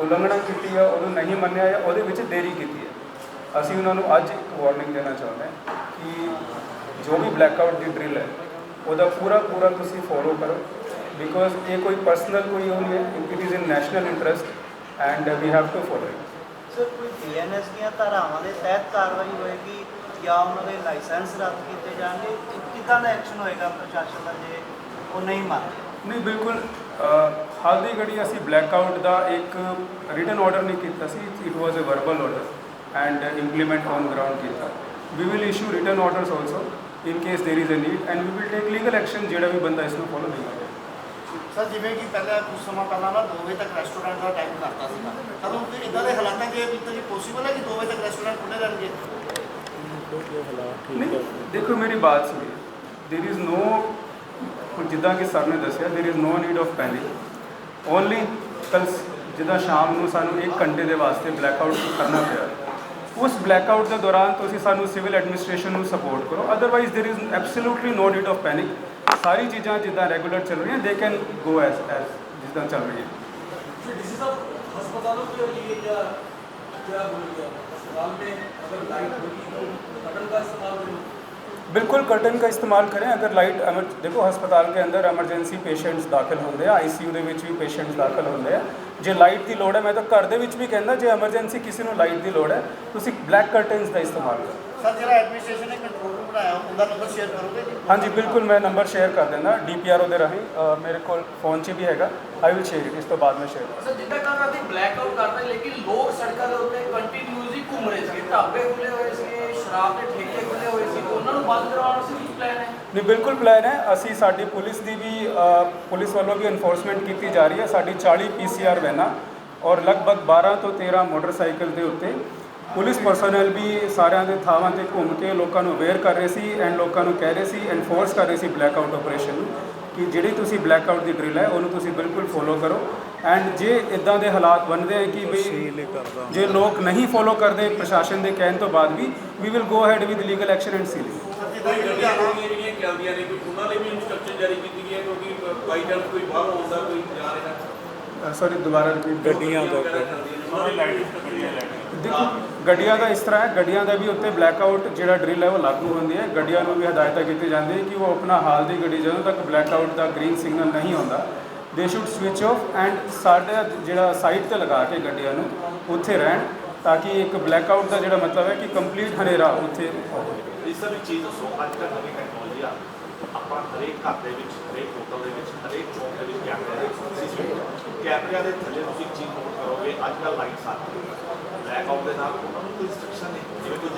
ਉਲੰਘਣਾ ਕੀਤੀ ਆ, ਉਹਨੂੰ ਨਹੀਂ ਮੰਨਿਆ ਜਾਂ ਉਹਦੇ ਵਿੱਚ ਦੇਰੀ ਕੀਤੀ ਹੈ। ਅਸੀਂ ਉਹਨਾਂ ਨੂੰ ਅੱਜ ਇੱਕ ਵਾਰਨਿੰਗ ਦੇਣਾ ਚਾਹੁੰਦੇ ਹਾਂ ਕਿ ਜੋ ਵੀ ਬਲੈਕਆਊਟ ਦੀ ਡਰਿਲ ਹੈ ਉਹਦਾ ਪੂਰਾ ਪੂਰਾ ਤੁਸੀਂ ਫੋਲੋ ਕਰੋ ਬਿਕੋਜ਼ ਇਹ ਕੋਈ ਪਰਸਨਲ ਕੋਈ ਉਹ ਨਹੀਂ ਹੈ it is in national interest and we have to follow it sir ਕੋਈ ਬੀਐਨਐਸ ਦੀਆਂ ਧਾਰਾਵਾਂ ਦੇ ਤਹਿਤ ਕਾਰਵਾਈ ਹੋਏਗੀ ਜਾਂ ਉਹਨਾਂ ਦੇ ਲਾਇਸੈਂਸ ਰੱਦ ਕੀਤੇ ਜਾਣਗੇ? ਕਿੱਦਾਂ ਦਾ ਐਕਸ਼ਨ ਹੋਏਗਾ ਪ੍ਰਸ਼ਾਸਨ ਦਾ ਜੇ ਉਹ ਨਹੀਂ ਮੰਨਦੇ? ਨਹੀਂ ਬਿਲਕੁਲ ਹਾਲ ਦੀ ਘੜੀ ਅਸੀਂ ਬਲੈਕਆਊਟ ਦਾ ਇੱਕ ਰਿਟਨ ਆਰਡਰ ਨਹੀਂ ਕੀਤਾ ਸੀ it was a verbal order and implement on ground ਕੀਤਾ। We will issue written orders also in case there is a need and we will take legal action ਜਿਹੜਾ ਵੀ ਬੰਦਾ ਇਸ ਨੂੰ ਫੋਲੋ ਨਹੀਂ ਕਰੇਗਾ ਸਰ ਜਿਵੇਂ ਕਿ ਪਹਿਲਾਂ ਕੁਝ ਸਮਾਂ ਪਹਿਲਾਂ ਨਾ 2 ਵਜੇ ਤੱਕ ਰੈਸਟੋਰੈਂਟ ਦਾ ਟਾਈਮ ਕਰਤਾ ਸੀਗਾ ਕਦੋਂ ਕਿ ਇਦਾਂ ਦੇ ਹਾਲਾਤਾਂ 'ਚ ਇਹ ਵੀ ਤਾਂ ਜੀ ਪੋਸੀਬਲ ਹੈ ਕਿ 2 ਵਜੇ ਤੱਕ ਰੈਸਟੋਰੈਂਟ ਖੁੱਲੇ ਰਹਿਣਗੇ ਨਹੀਂ ਦੇਖੋ ਮੇਰੀ ਬਾਤ ਸੁਣੀਏ देयर इज नो ਜਿੱਦਾਂ ਕਿ ਸਰ ਨੇ ਦੱਸਿਆ there is no need of panic only ਕੱਲ ਜਿੱਦਾਂ ਸ਼ਾਮ ਨੂੰ ਸਾਨੂੰ 1 ਘੰਟੇ ਦੇ ਵਾਸਤੇ ਬਲੈਕਆਊਟ ਕਰਨਾ ਪਿਆ ਉਸ ਬਲੈਕਆਊਟ ਦੇ ਦੌਰਾਨ ਤੁਸੀਂ ਸਾਨੂੰ ਸਿਵਲ ਐਡਮਿਨਿਸਟ੍ਰੇਸ਼ਨ ਨੂੰ ਸਪੋਰਟ ਕਰੋ otherwise there is absolutely no need of panic ਸਾਰੀ ਚੀਜ਼ਾਂ ਜਿੱਦਾਂ ਰੈਗੂਲਰ ਚੱਲ ਰਹੀਆਂ they can go S S ਜਿੱਦਾਂ ਚੱਲ ਰਹੀ ਹੈ अस्पतालों के लिए या क्या बोलिए अस्पताल में अगर लाइट होगी तो बटन का इस्तेमाल करें बिल्कुल कर्टन का इस्तेमाल करें अगर लाइट अमर देखो ਹਸਪਤਾਲ के अंदर ਐਮਰਜੈਂਸੀ ਪੇਸ਼ੈਂਟਸ ਦਾਖਲ ਹੁੰਦੇ ਆ ਆਈਸੀਯੂ ਦੇ ਵਿੱਚ ਵੀ ਪੇਸ਼ੈਂਟਸ ਦਾਖਲ ਹੁੰਦੇ ਆ ਜੇ ਲਾਈਟ ਦੀ ਲੋੜ ਹੈ ਮੈਂ ਤਾਂ ਘਰ ਦੇ ਵਿੱਚ ਵੀ ਕਹਿੰਦਾ ਜੇ ਐਮਰਜੈਂਸੀ ਕਿਸੇ ਨੂੰ ਲਾਈਟ ਦੀ ਲੋੜ ਹੈ ਤੁਸੀਂ ਬਲੈਕ ਕਰਟਨਸ ਦਾ ਇਸਤੇਮਾਲ ਕਰੋ ਸਰ ਜਿਹੜਾ ਐਡਮਿਨਿਸਟ੍ਰੇਸ਼ਨ ਨੇ ਕੰਟਰੋਲ ਰੂਮ ਬਣਾਇਆ ਉਹਦਾ ਨੰਬਰ ਸ਼ੇਅਰ ਕਰੋਗੇ ਜੀ ਹਾਂਜੀ ਬਿਲਕੁਲ ਮੈਂ ਨੰਬਰ ਸ਼ੇਅਰ ਕਰ ਦਿੰਦਾ ਡੀਪੀਆਰਓ ਦੇ ਰਾਹੀਂ ਅ, ਮੇਰੇ ਕੋਲ ਫੋਨ 'ਚ ਵੀ ਹੈਗਾ ਆਈ ਵਿਲ ਸ਼ੇਅਰ ਇਟ ਇਸ ਤੋਂ ਬਾਅਦ ਮੈਂ ਸ਼ੇਅਰ ਸਰ ਜਿੱਦਾਂ ਕੱਲ ਰਾਤੀ ਬਲੈਕ ਆਊਟ ਕਰਦਾ ਲੇਕਿਨ ਲੋਕ ਸੜਕਾਂ ਦੇ ਉੱਤੇ ਕੰਟੀਨਿਊਸਲੀ ਘੁੰਮ ਰਹੇ ਸੀ ਢਾਬੇ ਖੁੱਲੇ ਹੋਏ ਸੀ ਸ਼ਰਾਬ ਦੇ ਠੇਕੇ ਖੁੱਲੇ ਹੋਏ ਸੀ ਉਹਨਾਂ ਨੂੰ ਬੰਦ ਕਰਵਾਉਣ ਸੀ ਕੀ ਪਲਾਨ ਹੈ? ਨਹੀਂ ਬਿਲਕੁਲ ਪਲਾਨ ਹੈ। ਅਸੀਂ ਸਾਡੀ ਪੁਲਿਸ ਦੀ ਵੀ ਅ, ਪੁਲਿਸ ਵੱਲੋਂ ਵੀ ਐਨਫੋਰਸਮੈਂਟ ਕੀਤੀ ਜਾ ਰਹੀ ਹੈ। ਸਾਡੀ 40 ਪੀਸੀਆਰ ਵੈਨਾਂ ਔਰ ਲਗਭਗ 12 ਤੋਂ 13 ਮੋਟਰਸਾਈਕਲ ਦੇ ਉੱਤੇ। ਪੁਲਿਸ ਪਰਸਨਲ ਵੀ ਸਾਰਿਆਂ ਦੇ ਥਾਵਾਂ ਤੇ ਘੁੰਮ ਕੇ ਲੋਕਾਂ ਨੂੰ ਅਵੇਅਰ ਕਰ ਰਹੇ ਸੀ ਐਂਡ ਲੋਕਾਂ ਨੂੰ ਕਹਿ ਰਹੇ ਸੀ ਐਨਫੋਰਸ ਕਰ ਰਹੇ ਸੀ ਬਲੈਕਆਊਟ ਆਪਰੇਸ਼ਨ ਨੂੰ ਕਿ ਜਿਹੜੀ ਤੁਸੀਂ ਬਲੈਕਆਊਟ ਦੀ ਡਰਿਲ ਹੈ ਉਹਨੂੰ ਤੁਸੀਂ ਬਿਲਕੁਲ ਫੋਲੋ ਕਰੋ। ਐਂਡ ਜੇ ਇਦਾਂ ਦੇ ਹਾਲਾਤ ਬਣਦੇ ਹੈ ਕਿ ਵੀ ਜੇ ਲੋਕ ਨਹੀਂ ਫੋਲੋ ਕਰਦੇ ਪ੍ਰਸ਼ਾਸਨ ਦੇ ਕਹਿਣ ਤੋਂ ਬਾਅਦ ਵੀ we will go ahead with legal action and sealing sir ਜਿੱਦਾਂ ਕਿ ਲੁਧਿਆਣਾ ਜਿਹੜੀਆਂ ਚੱਲਦੀਆਂ ਨੇ ਕੋਈ ਉਹਨਾਂ ਲਈ ਵੀ ਇਨਸਟਰਕਸ਼ਨ ਜਾਰੀ ਕੀਤੀ ਗਈ ਹੈ ਕਿਉਂਕਿ ਬਾਈ ਚਾਂਸ ਕੋਈ ਬਾਹਰ ਆਉਂਦਾ ਕੋਈ ਜਾ ਰਿਹਾ? ਸੌਰੀ ਦੁਬਾਰਾ ਰਿਪੀਟ ਗੱਡੀਆਂ ਦੇ ਦੇਖੋ ਗੱਡੀਆਂ ਦਾ ਇਸ ਤਰ੍ਹਾਂ ਹੈ ਗੱਡੀਆਂ ਦਾ ਵੀ ਉੱਤੇ ਬਲੈਕਆਊਟ ਜਿਹੜਾ ਡਰਿਲ ਹੈ ਉਹ ਲਾਗੂ ਹੁੰਦੀ ਹੈ। ਗੱਡੀਆਂ ਨੂੰ ਵੀ ਹਦਾਇਤਾਂ ਕੀਤੀ ਜਾਂਦੀ ਹੈ ਕਿ ਉਹ ਆਪਣਾ ਹਾਲ ਦੀ ਗੱਡੀ ਜਦੋਂ ਤੱਕ ਬਲੈਕਆਊਟ ਦਾ ਗ੍ਰੀਨ ਸਿਗਨਲ ਨਹੀਂ ਆਉਂਦਾ ਦੇ ਸ਼ੁੱਡ ਸਵਿਚ ਆਫ ਐਂਡ ਸਾਡਾ ਜਿਹੜਾ ਸਾਈਡ ਤੇ ਲਗਾ ਕੇ ਗੱਡੀਆਂ ਨੂੰ ਉੱਥੇ ਰਹਿਣ ਤਾਂ ਕਿ ਇੱਕ ਬਲੈਕਆਊਟ ਦਾ ਜਿਹੜਾ ਮਤਲਬ ਹੈ ਕਿ ਕੰਪਲੀਟ ਹਨੇਰਾ ਉੱਥੇ ਹੋਵੇ। ਇਸ ਤਰ੍ਹਾਂ ਚੀਜ਼ ਦੱਸੋ ਅੱਜ ਕੱਲ੍ਹ ਨਵੀਂ ਟੈਕਨੋਲੋਜੀ ਆ। ਆਪਾਂ ਹਰੇਕ ਘਰ ਦੇ ਵਿੱਚ ਹਰੇਕ ਹੋਟਲ ਦੇ ਵਿੱਚ ਹਰੇਕ ਚੌਂਕ ਦੇ ਵਿੱਚ ਕੈਮਰੇ ਦੇ ਕੈਮਰਿਆਂ ਦੇ ਥੱਲੇ ਤੁਸੀਂ ਇੱਕ ਚੀਜ਼ ਨੋਟ ਕਰੋਗੇ ਅੱਜ ਕੱਲ੍ਹ ਲਾਈਟਸ ਆ ਬਲੈਕ ਆਊਟ ਦੇ ਨਾਲ ਉਹਨਾਂ ਨੂੰ ਕੋਈ ਨਹੀਂ ਜਿਵੇਂ ਕੋਈ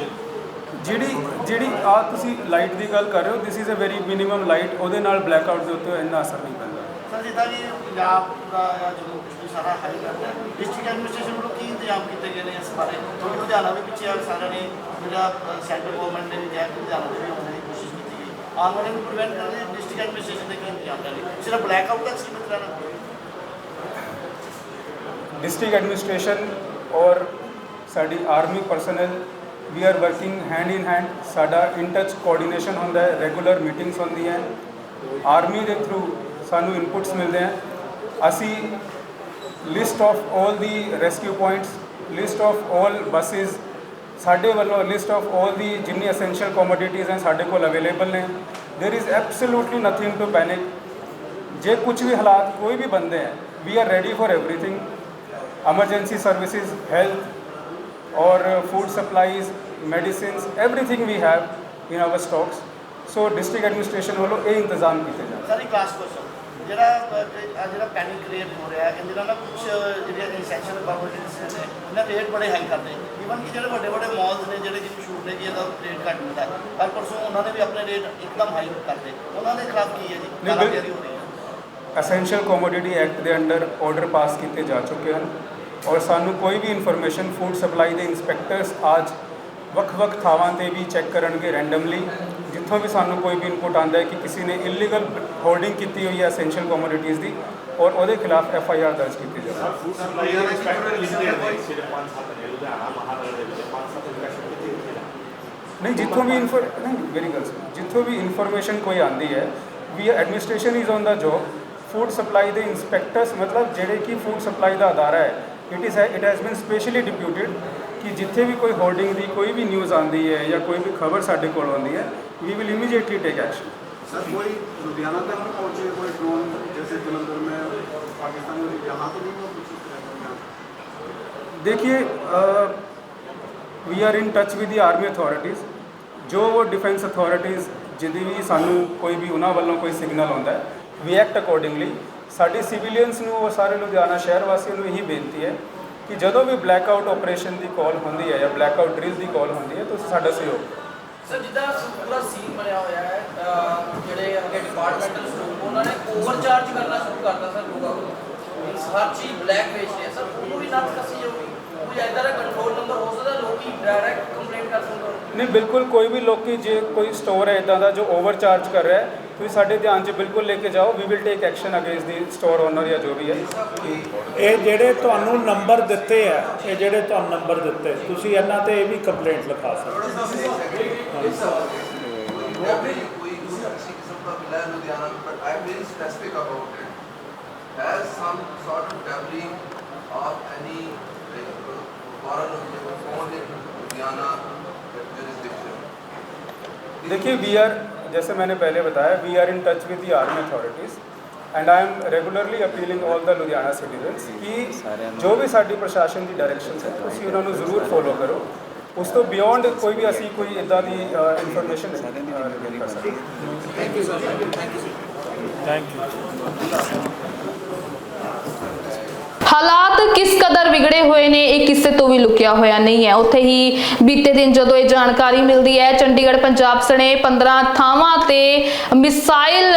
ਜਿਹੜੀ ਜਿਹੜੀ ਆ ਤੁਸੀਂ ਲਾਈਟ ਦੀ ਗੱਲ ਕਰ ਰਹੇ ਹੋ this is a very minimum light ਉਹਦੇ ਨਾਲ ਬਲੈਕਆਊਟ ਦੇ ਉੱਤੇ ਇੰਨਾ ਅਸਰ ਨਹੀਂ ਪੈਂਦਾ। ਸਰ ਜਿੱਦਾਂ ਕਿ ਪੰਜਾਬ ਦਾ ਜਾਂ ਜੰਮੂ ਕਸ਼ਮੀਰ ਸਾਰਾ ਹਾਈ ਕਰਦਾ ਹੈ। ਡਿਸਟ੍ਰਿਕਟ ਐਡਮਿਨਿਸਟ੍ਰੇਸ਼ਨ ਵੱਲੋਂ ਕੀ ਇੰਤਜ਼ਾਮ ਕੀਤੇ ਗਏ ਨੇ ਇਸ ਬਾਰੇ? ਕਿਉਂਕਿ ਲੁਧਿਆਣਾ ਵੀ ਪਿੱਛੇ ਆ, ਸਾਰਿਆਂ ਨੇ ਜਿਹੜਾ ਸੈਂਟਰ ਗਵਰਨਮੈਂਟ ਨੇ ਵੀ ਕਿਹਾ ਲੁਧਿਆਣਾ ਦੇ ਵੀ ਆਉਣ ਦੀ ਕੋਸ਼ਿਸ਼ ਕੀਤੀ ਗਈ। ਆਉਣ ਵਾਲੇ ਨੂੰ ਪ੍ਰੀਵੈਂਟ ਕਰਨ ਲਈ ਡਿਸਟ੍ਰਿਕਟ ਐਡਮਿਨਿਸਟ੍ਰੇਸ਼ਨ ਦੇ ਕੀ ਇੰਤਜ਼ਾਮ ਕਰ ਸਿਰਫ ਬਲੈਕ ਆਊਟ ਤੱਕ ਸੀਮਿਤ ਰਹਿਣਾ? ਡਿਸਟ੍ਰਿਕਟ ਐਡਮਿਨਿਸਟ੍ਰੇਸ਼ਨ ਔਰ ਸਾਡੀ army personnel we are working hand in hand ਸਾਡਾ ਇਨ ਟੱਚ ਕੋਆਰਡੀਨੇਸ਼ਨ ਹੁੰਦਾ ਹੈ ਰੈਗੂਲਰ ਮੀਟਿੰਗਸ ਹੁੰਦੀਆਂ ਆਰਮੀ ਦੇ ਥਰੂ ਸਾਨੂੰ ਇਨਪੁਟਸ ਮਿਲਦੇ ਆ। ਅਸੀਂ list of 올 the rescue points list of 올 buses ਸਾਡੇ ਵੱਲੋਂ ਲਿਸਟ ਆਫ 올 ਦੀ ਜਿੰਨੀ ਐਸੈਂਸ਼ੀਅਲ ਕਮੋਡਿਟੀਜ਼ ਹਨ ਸਾਡੇ ਕੋਲ ਅਵੇਲੇਬਲ ਨੇ। There is absolutely nothing to panic ਜੇ ਕੁਝ ਵੀ ਹਾਲਾਤ ਕੋਈ ਵੀ ਬੰਦੇ ਹੈ we are ready for everything emergency services health ਔਰ food supplies medicines everything we have in our stocks so district administration ਵੱਲੋਂ ਇਹ ਇੰਤਜ਼ਾਮ ਕੀਤੇ ਜਾਂਦੇ ਸਰ ਇੱਕ ਲਾਸਟ ਕੁਐਸਚਨ ਜਿਹੜਾ ਅਹ, ਆਹ ਜਿਹੜਾ ਪੈਨਿਕ ਕ੍ਰੀਏਟ ਹੋ ਰਿਹਾ ਹੈ ਇਹਦੇ ਨਾਲ ਨਾ ਕੁਝ ਜਿਹੜੀਆਂ ਐਸੈਂਸ਼ੀਅਲ ਕਮੋਡਿਟੀਜ਼ ਨੇ ਇਹਨਾਂ ਰੇਟ ਬੜੇ ਹਾਈ ਕਰਦੇ। ਈਵਨ ਕਿ ਜਿਹੜੇ ਵੱਡੇ ਵੱਡੇ ਮਾਲਸ ਨੇ ਜਿਹੜੇ ਕਿ ਮਸ਼ਹੂਰ ਨੇ ਕਿ ਇਹਦਾ ਰੇਟ ਘੱਟ ਮਿਲਦਾ ਹੈ। ਕੱਲ ਪਰਸੋਂ ਉਹਨਾਂ ਨੇ ਵੀ ਆਪਣੇ ਰੇਟ ਇੱਕਦਮ ਹਾਈ ਕਰਤੇ ਉਹਨਾਂ ਦੇ ਖਿਲਾਫ ਕੀ ਹੈ ਜੀ? ਨਹੀਂ, ਬਿਲ- ਕਾਰਵਾਈ ਹੋ ਰਹੀ ਹੈ। ਐਸੈਂਸ਼ੀਅਲ ਕੋਮੋਡਿਟੀ ਐਕਟ ਦੇ ਅੰਡਰ ਆਰਡਰ ਪਾਸ ਕੀਤੇ ਜਾ ਚੁੱਕੇ ਹਨ। ਔਰ ਸਾਨੂੰ ਕੋਈ ਵੀ ਇਨਫੋਰਮੇਸ਼ਨ ਫੂਡ ਸਪਲਾਈ ਦੇ ਇਨਸਪੈਕਟਰਸ ਅੱਜ ਵੱਖ-ਵੱਖ ਥਾਵਾਂ ਤੇ ਵੀ ਚੈੱਕ ਕਰਨਗੇ ਰੈਂਡਮਲੀ ਜਿੱਥੋਂ ਵੀ ਸਾਨੂੰ ਕੋਈ ਵੀ ਇਨਪੁਟ ਆਉਂਦਾ ਹੈ ਕਿ ਕਿਸੇ ਨੇ ਇਲੀਗਲ ਹੋਲਡਿੰਗ ਕੀਤੀ ਹੋਈ ਹੈ ਐਸੈਂਸ਼ੀਅਲ ਕੋਮੋਡਿਟੀਜ਼ ਦੀ ਔਰ ਉਹਦੇ ਖਿਲਾਫ ਐਫ ਆਈ ਆਰ ਦਰਜ ਕੀਤੀ ਜਾਵੇ ਫੂਡ ਸਪਲਾਈ ਦੇ ਇੰਸਪੈਕਟਰ ਲਿਖਦੇ ਨੇ ਸਿਰਫ ਪੰਜ ਸੱਤ ਨੇ ਲੁਧਿਆਣਾ ਮਹਾਨਗਰ ਦੇ ਵਿੱਚ ਪੰਜ ਸੱਤ ਇੰਸਪੈਕਟਰ ਕਿੱਥੇ ਕਿੱਥੇ ਨੇ ਨਹੀਂ ਜਿੱਥੋਂ ਵੀ ਇਨਫਰ ਨਹੀਂ ਗੱਲ ਸੁਣੋ ਜਿੱਥੋਂ ਵੀ ਇਨਫੋਰਮੇਸ਼ਨ ਕੋਈ ਆਂਦੀ ਹੈ ਵੀ administration is on the job food supply ਦੇ ਇਨਸਪੈਕਟਰਸ ਮਤਲਬ ਜਿਹੜੇ ਕਿ ਫੂਡ ਸਪਲਾਈ ਦਾ ਅਦਾਰਾ ਹੈ it is it has been specially deputed ਕਿ ਜਿੱਥੇ ਵੀ ਕੋਈ ਹੋਰਡਿੰਗ ਦੀ ਕੋਈ ਵੀ ਨਿਊਜ਼ ਆਂਦੀ ਹੈ ਜਾਂ ਕੋਈ ਵੀ ਖਬਰ ਸਾਡੇ ਕੋਲ ਆਉਂਦੀ ਹੈ we will immediately take action sir कोई लुधियाना तक नहीं पहुंचे कोई ड्रोन जैसे जलंधर में पाकिस्तान में यहाँ तो नहीं हुआ कुछ इस तरह का? ਦੇਖੀਏ we are in touch with the army authorities ਜੋ ਡਿਫੈਂਸ ਅਥਾਰਟੀਜ਼ ਜਿਹਦੀ ਵੀ ਸਾਨੂੰ ਕੋਈ ਵੀ ਉਹਨਾਂ ਵੱਲੋਂ ਕੋਈ ਸਿਗਨਲ ਆਉਂਦਾ ਹੈ ਵੀ ਐਕਟ ਅਕੋਰਡਿੰਗਲੀ ਸਾਡੀ ਸਿਵਿਲੀਅਨਸ ਨੂੰ ਔਰ ਸਾਰੇ ਲੁਧਿਆਣਾ ਸ਼ਹਿਰ ਵਾਸੀਆਂ ਨੂੰ ਇਹੀ ਬੇਨਤੀ ਹੈ ਕਿ ਜਦੋਂ ਵੀ ਬਲੈਕਆਊਟ ਆਪਰੇਸ਼ਨ ਦੀ ਕਾਲ ਹੁੰਦੀ ਹੈ ਜਾਂ ਬਲੈਕਆਊਟ ਡਰਿਲ ਦੀ ਕਾਲ ਹੁੰਦੀ ਹੈ ਤੁਸੀਂ ਸਾਡਾ ਸਹਿਯੋਗ ਸਰ ਜਿੱਦਾਂ ਪੂਰਾ ਸੀਨ ਬਣਿਆ ਹੋਇਆ ਹੈ ਅਹ ਜਿਹੜੇ ਅੱਗੇ ਡਿਪਾਰਟਮੈਂਟਲ ਸਟੋਰ ਉਹਨਾਂ ਨੇ ਓਵਰਚਾਰਜ ਕਰਨਾ ਸ਼ੁਰੂ ਕਰਤਾ ਸਰ ਲੋਕਾਂ ਨੂੰ। ਮੀਨਸ ਹਰ ਚੀਜ਼ ਬਲੈਕ ਵੇਚ ਰਹੇ ਆ ਸਰ ਉਹਨੂੰ ਵੀ ਨੱਥ ਕੱਸੀ ਜਾਊਗੀ। ਕੋਈ ਐਦਾਂ ਦਾ ਕੰਟਰੋਲ ਨੰਬਰ ਹੋ ਸਕਦਾ ਲੋਕੀ ਡਾਇਰੈਕਟ ਕੰਪਲੇਂਟ ਕਰ ਸਕਦੇ ਹੋ ਨਹੀਂ ਬਿਲਕੁਲ ਕੋਈ ਵੀ ਲੋਕੀ ਜੇ ਕੋਈ ਸਟੋਰ ਹੈ ਇਦਾਂ ਦਾ ਜੋ ਓਵਰਚਾਰਜ ਕਰ ਰਿਹਾ ਹੈ ਤੁਸੀਂ ਸਾਡੇ ਧਿਆਨ 'ਚ ਬਿਲਕੁਲ ਲੈ ਕੇ ਜਾਓ। We will take action against the store owner ਜਾਂ ਜੋ ਵੀ ਹੈ। ਇਹ ਜਿਹੜੇ ਤੁਹਾਨੂੰ ਨੰਬਰ ਦਿੱਤੇ ਆ ਇਹ ਜਿਹੜੇ ਤੁਹਾਨੂੰ ਨੰਬਰ ਦਿੱਤੇ ਤੁਸੀਂ ਇਹਨਾਂ ਤੇ ਇਹ ਵੀ ਕੰਪਲੇਂਟ ਲਿਖਾ ਸਕਦੇ ਹੋ। देखिए वी आर जैसे मैंने पहले बताया we are in touch with the army authorities and I am regularly appealing all the Ludhiana citizens ਕਿ ਜੋ ਵੀ ਸਾਡੀ ਪ੍ਰਸ਼ਾਸਨ ਦੀ ਡਾਇਰੈਕਸ਼ਨਸ ਹੈ ਤੁਸੀਂ ਉਹਨਾਂ ਨੂੰ ਜ਼ਰੂਰ ਫੋਲੋ ਕਰੋ ਉਸ ਤੋਂ ਬਿਯੋਂਡ ਕੋਈ ਵੀ ਅਸੀਂ ਕੋਈ ਇਦਾਂ ਦੀ ਇਨਫੋਰਮੇਸ਼ਨ ਨਹੀਂ ਕਰ ਸਕਦੇ। ਥੈਂਕ ਯੂ ਹਾਲਾਤ ਕਿਸ ਕਦਰ ਵਿਗੜੇ ਹੋਏ ਨੇ, ਇਹ ਕਿਸੇ ਤੋਂ ਵੀ ਲੁਕਿਆ ਹੋਇਆ ਨਹੀਂ ਹੈ। ਉੱਥੇ ਹੀ ਬੀਤੇ ਦਿਨ ਜਦੋਂ ਇਹ ਜਾਣਕਾਰੀ ਮਿਲਦੀ ਹੈ, ਚੰਡੀਗੜ੍ਹ ਪੰਜਾਬ ਸਣੇ 15 ਥਾਵਾਂ ਤੇ ਮਿਸਾਈਲ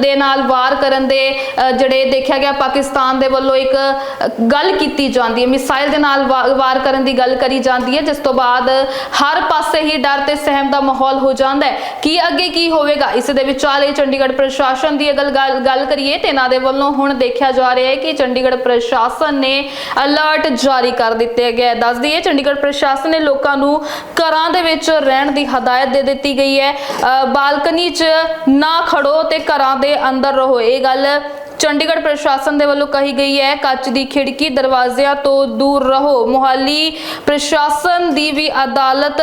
ਦੇ ਨਾਲ ਵਾਰ ਕਰਨ ਦੇ ਜਿਹੜੇ ਦੇਖਿਆ ਗਿਆ ਪਾਕਿਸਤਾਨ ਦੇ ਵੱਲੋਂ ਇੱਕ ਗੱਲ ਕੀਤੀ ਜਾਂਦੀ ਹੈ। ਮਿਸਾਈਲ ਦੇ ਨਾਲ ਵਾ- ਵਾਰ ਕਰਨ ਦੀ ਗੱਲ ਕਰੀ ਜਾਂਦੀ ਹੈ, ਜਿਸ ਤੋਂ ਬਾਅਦ ਹਰ ਪਾਸੇ ਹੀ ਡਰ ਤੇ ਸਹਿਮ ਦਾ ਮਾਹੌਲ ਹੋ ਜਾਂਦਾ ਹੈ। ਕੀ ਅੱਗੇ ਕੀ ਹੋਵੇਗਾ? ਇਸ ਦੇ ਵਿਚਾਲੇ ਚੰਡੀਗੜ੍ਹ ਪ੍ਰਸ਼ਾਸਨ ਦੀ ਅਗਰ ਗੱਲ ਗੱਲ ਕਰੀਏ ਤੇ ਇਹਨਾਂ ਦੇ ਵੱਲੋਂ ਹੁਣ ਦੇਖਿਆ ਜਾ ਰਿਹਾ ਹੈ ਕਿ ਚੰਡੀਗੜ੍ਹ ਪ੍ਰਸ਼ਾਸਨ ਨੇ ਅਲਰਟ ਜਾਰੀ ਕਰ ਦਿੱਤੇ ਗਏ ਦੱਸ ਦਈਏ ਚੰਡੀਗੜ੍ਹ ਪ੍ਰਸ਼ਾਸਨ ਨੇ ਲੋਕਾਂ ਨੂੰ ਘਰਾਂ ਦੇ ਵਿੱਚ ਰਹਿਣ ਦੀ ਹਦਾਇਤ ਦੇ ਦਿੱਤੀ ਗਈ ਹੈ। ਅ, ਬਾਲਕਨੀ 'ਚ ਨਾ ਖੜੋ ਤੇ ਘਰਾਂ ਦੇ ਅੰਦਰ ਰਹੋ। ਇਹ ਗੱਲ ਚੰਡੀਗੜ੍ਹ ਪ੍ਰਸ਼ਾਸਨ ਦੇ ਵੱਲੋਂ ਕਹੀ ਗਈ ਹੈ, ਕੱਚ ਦੀ ਖਿੜਕੀ ਦਰਵਾਜ਼ਿਆਂ ਤੋਂ ਦੂਰ ਰਹੋ। ਮੋਹਾਲੀ ਪ੍ਰਸ਼ਾਸਨ ਦੀ ਵੀ ਅਦਾਲਤ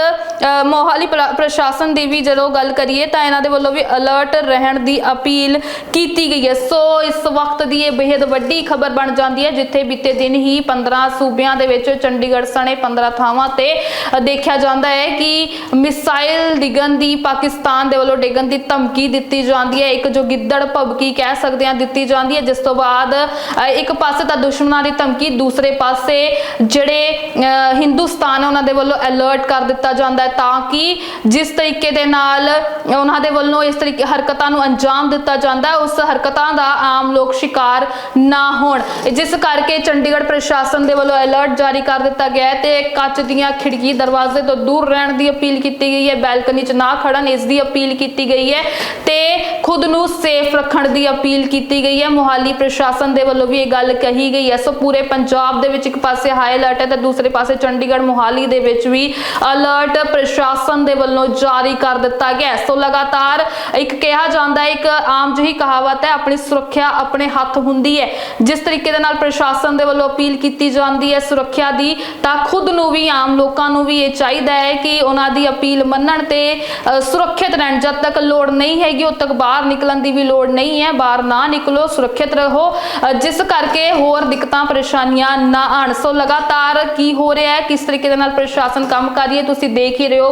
ਮੋਹਾਲੀ ਪ੍ਰ- ਪ੍ਰਸ਼ਾਸਨ ਦੀ ਵੀ ਜਦੋਂ ਗੱਲ ਕਰੀਏ ਤਾਂ ਇਹਨਾਂ ਦੇ ਵੱਲੋਂ ਵੀ ਅਲਰਟ ਰਹਿਣ ਦੀ ਅਪੀਲ ਕੀਤੀ ਗਈ ਹੈ। ਸੋ ਇਸ ਵਕਤ ਦੀ ਇਹ ਬੇहद ਵੱਡੀ ਖਬਰ ਬਣ ਜਾਂਦੀ ਹੈ, ਜਿੱਥੇ ਬੀਤੇ ਦਿਨ ਹੀ 15 ਸੂਬਿਆਂ ਦੇ ਵਿੱਚ ਚੰਡੀਗੜ੍ਹ ਸਣੇ 15 ਥਾਵਾਂ ਤੇ ਦੇਖਿਆ ਜਾਂਦਾ ਹੈ ਕਿ ਮਿਸਾਈਲ ਡਿੱਗਣ ਦੀ, ਪਾਕਿਸਤਾਨ ਦੇ ਵੱਲੋਂ ਡਿੱਗਣ ਦੀ ਧਮਕੀ ਦਿੱਤੀ ਜਾਂਦੀ ਹੈ। ਇੱਕ ਜੋ ਗਿੱਦੜ ਭਬਕੀ ਕਹਿ ਸਕਦੇ ਹਾਂ, ਦਿੱਤੀ ਜਾਂਦੀ ਹੈ ਜਿਸ ਤੋਂ ਬਾਅਦ ਇੱਕ ਪਾਸੇ ਤਾਂ ਦੁਸ਼ਮਣਾਂ ਦੀ ਧਮਕੀ ਦੂਸਰੇ ਪਾਸੇ ਜਿਹੜੇ ਅ, ਹਿੰਦੁਸਤਾਨ ਹੈ ਉਹਨਾਂ ਦੇ ਵੱਲੋਂ ਅਲਰਟ ਕਰ ਦਿੱਤਾ ਜਾਂਦਾ ਹੈ ਤਾਂ ਕਿ ਜਿਸ ਤਰੀਕੇ ਦੇ ਨਾਲ ਉਹਨਾਂ ਦੇ ਵੱਲੋਂ ਇਸ ਤਰੀਕੇ ਹਰਕਤਾਂ ਨੂੰ ਅੰਜਾਮ ਦਿੱਤਾ ਜਾਂਦਾ ਹੈ ਉਸ ਹਰਕਤਾਂ ਦਾ ਆਮ ਲੋਕ ਸ਼ਿਕਾਰ ਨਾ ਹੋਣ। ਜਿਸ ਕਰਕੇ ਚੰਡੀਗੜ੍ਹ ਪ੍ਰਸ਼ਾਸਨ ਦੇ ਵੱਲੋਂ ਅਲਰਟ ਜਾਰੀ ਕਰ ਦਿੱਤਾ ਗਿਆ ਹੈ ਤੇ ਕੱਚ ਦੀਆਂ ਖਿੜਕੀ ਦਰਵਾਜ਼ੇ ਤੋਂ ਦੂਰ ਰਹਿਣ ਦੀ ਅਪੀਲ ਕੀਤੀ ਗਈ ਹੈ ਬੈਲਕਨੀ 'ਚ ਨਾ ਖੜਨ ਇਸ ਦੀ ਅਪੀਲ ਕੀਤੀ ਗਈ ਹੈ ਤੇ ਖੁਦ ਨੂੰ ਸੇਫ ਰੱਖਣ ਦੀ ਅਪੀਲ ਕੀਤੀ ਗਈ ਹੈ। ਮੁਹਾਲੀ ਪ੍ਰਸ਼ਾਸਨ ਦੇ ਵੱਲੋਂ ਵੀ ਇਹ ਗੱਲ ਕਹੀ ਗਈ ਹੈ। ਸੋ ਪੂਰੇ ਪੰਜਾਬ ਦੇ ਵਿੱਚ ਇੱਕ ਪਾਸੇ ਹਾਈ ਅਲਰਟ ਹੈ ਤੇ ਦੂਸਰੇ ਪਾਸੇ ਚੰਡੀਗੜ੍ਹ ਮੁਹਾਲੀ ਦੇ ਵਿੱਚ ਵੀ ਅਲਰਟ ਪ੍ਰਸ਼ਾਸਨ ਦੇ ਵੱਲੋਂ ਜਾਰੀ ਕਰ ਦਿੱਤਾ ਗਿਆ ਸੋ ਲਗਾਤਾਰ ਇੱਕ ਕਿਹਾ ਜਾਂਦਾ ਹੈ ਇੱਕ ਆਮ ਜਿਹੀ ਕਹਾਵਤ ਹੈ ਆਪਣੀ ਸੁਰੱਖਿਆ ਆਪਣੇ ਹੱਥ ਹੁੰਦੀ ਹੈ। ਜਿਸ ਤਰੀਕੇ ਦੇ ਨਾਲ ਪ੍ਰਸ਼ਾਸਨ ਦੇ ਵੱਲੋਂ ਅਪੀਲ ਕੀਤੀ ਜਾਂਦੀ ਹੈ ਸੁਰੱਖਿਆ ਦੀ ਤਾਂ ਖੁਦ ਨੂੰ ਵੀ ਆਮ ਲੋਕਾਂ ਨੂੰ ਵੀ ਇਹ ਚਾਹੀਦਾ ਹੈ ਕਿ ਉਹਨਾਂ ਦੀ ਅਪੀਲ ਮੰਨਣ ਤੇ ਅ, ਸੁਰੱਖਿਅਤ ਰਹਿਣ। ਜਦ ਤੱਕ ਲੋੜ ਨਹੀਂ ਹੈਗੀ ਉਦ ਤੱਕ ਬਾਹਰ ਨਿਕਲਣ ਦੀ ਵੀ ਲੋੜ ਨਹੀਂ ਹੈ। ਬਾਹਰ ਨਾ ਨਿਕਲੋ ਸੁਰੱਖਿਅਤ ਰਹੋ। ਜਿਸ ਕਰਕੇ ਹੋਰ ਦਿੱਕਤਾਂ, ਪਰੇਸ਼ਾਨੀਆਂ ਨਾ ਆਣ ਸੋ ਲਗਾਤਾਰ ਕੀ ਹੋ ਰਿਹਾ ਹੈ? ਕਿਸ ਤਰੀਕੇ ਦੇ ਨਾਲ ਪ੍ਰਸ਼ਾਸਨ ਕੰਮ ਕਰ ਰਹੀ ਹੈ? ਤੁਸੀਂ ਦੇਖ ਹੀ ਰਹੇ ਹੋ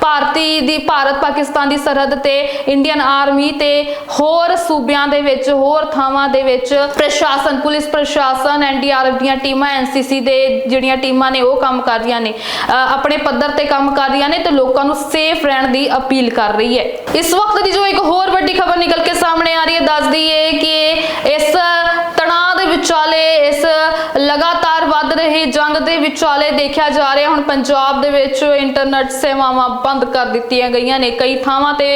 ਭਾਰਤੀ ਦੀ, ਭਾਰਤ ਪਾਕਿਸਤਾਨ ਦੀ ਸਰਹੱਦ ਤੇ ਇੰਡੀਅਨ ਆਰਮੀ ਤੇ ਹੋਰ ਸੂਬਿਆਂ ਦੇ ਵਿੱਚ, ਹੋਰ ਥਾਵਾਂ ਦੇ ਵਿੱਚ ਪ੍ਰਸ਼ਾਸਨ, ਪੁਲਿਸ ਪ੍ਰਸ਼ਾਸਨ ਐਨਡੀਆਰਐਫ ਦੀਆਂ ਟੀਮਾਂ ਐਨਸੀਸੀ ਦੇ ਜਿਹੜੀਆਂ ਟੀਮਾਂ ਨੇ, ਉਹ ਕੰਮ ਕਰ ਰਹੀਆਂ ਨੇ। ਆਪਣੇ ਪੱਧਰ ਤੇ ਕੰਮ ਕਰ ਰਹੀਆਂ ਨੇ ਤੇ ਲੋਕਾਂ ਨੂੰ ਸੇਫ ਰਹਿਣ ਦੀ ਅਪੀਲ ਕਰ ਰਹੀ ਹੈ। ਇਸ ਵਕਤ ਦੀ ਜੋ ਇੱਕ ਹੋਰ ਵੱਡੀ ਖਬਰ ਨਿਕਲ ਕੇ ਸਾਹਮਣੇ ਆ ਰਹੀ ਹੈ, ਦੱਸਦੀ ਹੈ ਕਿ ਇਸ ਤਣਾਅ ਦੇ ਵਿਚਾਲੇ ਇਸ ਲਗਾਤਾਰ ਵੱਧ ਰਹੀ ਜੰਗ ਦੇ ਵਿਚਾਲੇ ਦੇਖਿਆ ਜਾ ਰਿਹਾ, ਹੁਣ ਪੰਜਾਬ ਦੇ ਵਿੱਚ ਇੰਟਰਨੈਟ ਸੇਵਾਵਾਂ ਬੰਦ ਕਰ ਦਿੱਤੀਆਂ ਗਈਆਂ ਨੇ। ਕਈ ਥਾਵਾਂ ਤੇ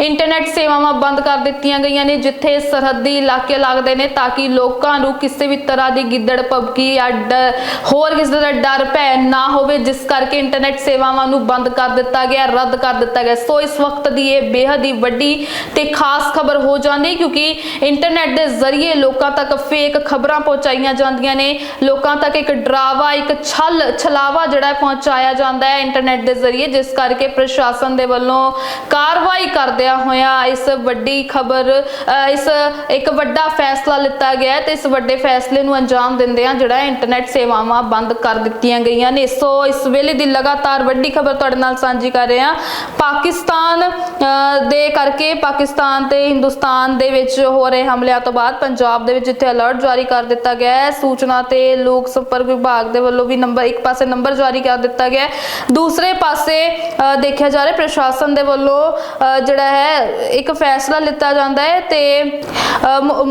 ਇੰਟਰਨੈਟ ਸੇਵਾਵਾਂ ਬੰਦ ਕਰ ਦਿੱਤੀਆਂ ਗਈਆਂ ਨੇ, ਜਿੱਥੇ ਸਰਹੱਦੀ ਇਲਾਕੇ ਲੱਗਦੇ ਨੇ ਤਾਂ ਕਿ ਲੋਕਾਂ ਨੂੰ ਕਿਸੇ ਵੀ ਤਰ੍ਹਾਂ ਦੀ ਗਿੱਦੜ ਪਬਕੀ ਜਾਂ ਡਰ, ਹੋਰ ਕਿਸੇ ਦਾ ਡਰ ਭੈ ਨਾ ਹੋਵੇ, ਜਿਸ ਕਰਕੇ ਇੰਟਰਨੈਟ ਸੇਵਾਵਾਂ ਨੂੰ ਬੰਦ ਕਰ ਦਿੱਤਾ ਗਿਆ, ਰੱਦ ਕਰ ਦਿੱਤਾ ਗਿਆ। ਸੋ ਇਸ ਵਕਤ ਦੀ ਇਹ ਬੇहद ਹੀ ਵੱਡੀ ਤੇ ਖਾਸ ਖਬਰ ਹੋ ਜਾਂਦੀ ਕਿਉਂਕਿ ਇੰਟਰਨੈਟ ਦੇ ਜ਼ਰੀਏ ਲੋਕਾਂ ਤੱਕ ਫੇਕ ਖਬਰਾਂ ਪਹੁੰਚਾਈਆਂ ਜਾਂਦੀਆਂ ਨੇ। ਲੋਕਾਂ ਤੱਕ ਇੱਕ ਡਰਾਵਾ ਇੱਕ ਛਲ ਛਲਾਵਾ ਜਿਹੜਾ ਪਹੁੰਚਾਇਆ ਜਾਂਦਾ ਹੈ ਇੰਟਰਨੈਟ ਦੇ ਜ਼ਰੀਏ ਜਿਸ ਕਰਕੇ ਪ੍ਰਸ਼ਾਸਨ ਦੇ ਵੱਲੋਂ ਕਾਰਵਾਈ ਕਰਦਿਆਂ ਹੋਇਆਂ ਇਸ ਵੱਡੀ ਖਬਰ ਇਸ ਇੱਕ ਵੱਡਾ ਫੈਸਲਾ ਲਿੱਤਾ ਗਿਆ ਹੈ ਤੇ ਇਸ ਵੱਡੇ ਫੈਸਲੇ ਨੂੰ ਅੰਜਾਮ ਦਿੰਦਿਆਂ ਜਿਹੜਾ ਇੰਟਰਨੈਟ ਸੇਵਾਵਾਂ ਬੰਦ ਕਰ ਦਿੱਤੀਆਂ ਗਈਆਂ ਨੇ। ਸੋ ਇਸ ਵੇਲੇ ਦੀ ਲਗਾਤਾਰ ਵੱਡੀ ਖਬਰ ਤੁਹਾਡੇ ਨਾਲ ਸਾਂਝੀ ਕਰ ਰਹੇ ਹਾਂ। ਪਾਕਿਸਤਾਨ ਅ, ਦੇ ਕਰਕੇ ਪਾਕਿਸਤਾਨ ਤੇ ਹਿੰਦੁਸਤਾਨ ਦੇ ਵਿੱਚ ਹੋ ਰਹੇ ਹਮਲਿਆਂ ਤੋਂ ਬਾਅਦ ਪੰਜਾਬ ਦੇ ਵਿੱਚ ਜਿੱਥੇ ਅਲਰਟ ਜਾਰੀ ਕਰ ਦਿੱਤਾ ਗਿਆ ਹੈ। ਸੂਚਨਾ ਤੇ ਲੋਕ ਸੰਪਰਕ ਵਿਭਾਗ ਦੇ ਵੱਲੋਂ ਵੀ ਨੰਬਰ, ਇੱਕ ਪਾਸੇ ਨੰਬਰ ਜਾਰੀ ਕਰ ਦਿੱਤਾ ਗਿਆ ਦੂਸਰੇ ਪਾਸੇ ਦੇਖਿਆ ਜਾ ਰਿਹਾ ਪ੍ਰਸ਼ਾਸਨ ਦੇ ਵੱਲੋਂ ਜਿਹੜਾ ਹੈ, ਇੱਕ ਫੈਸਲਾ ਲਿੱਤਾ ਜਾਂਦਾ ਹੈ ਤੇ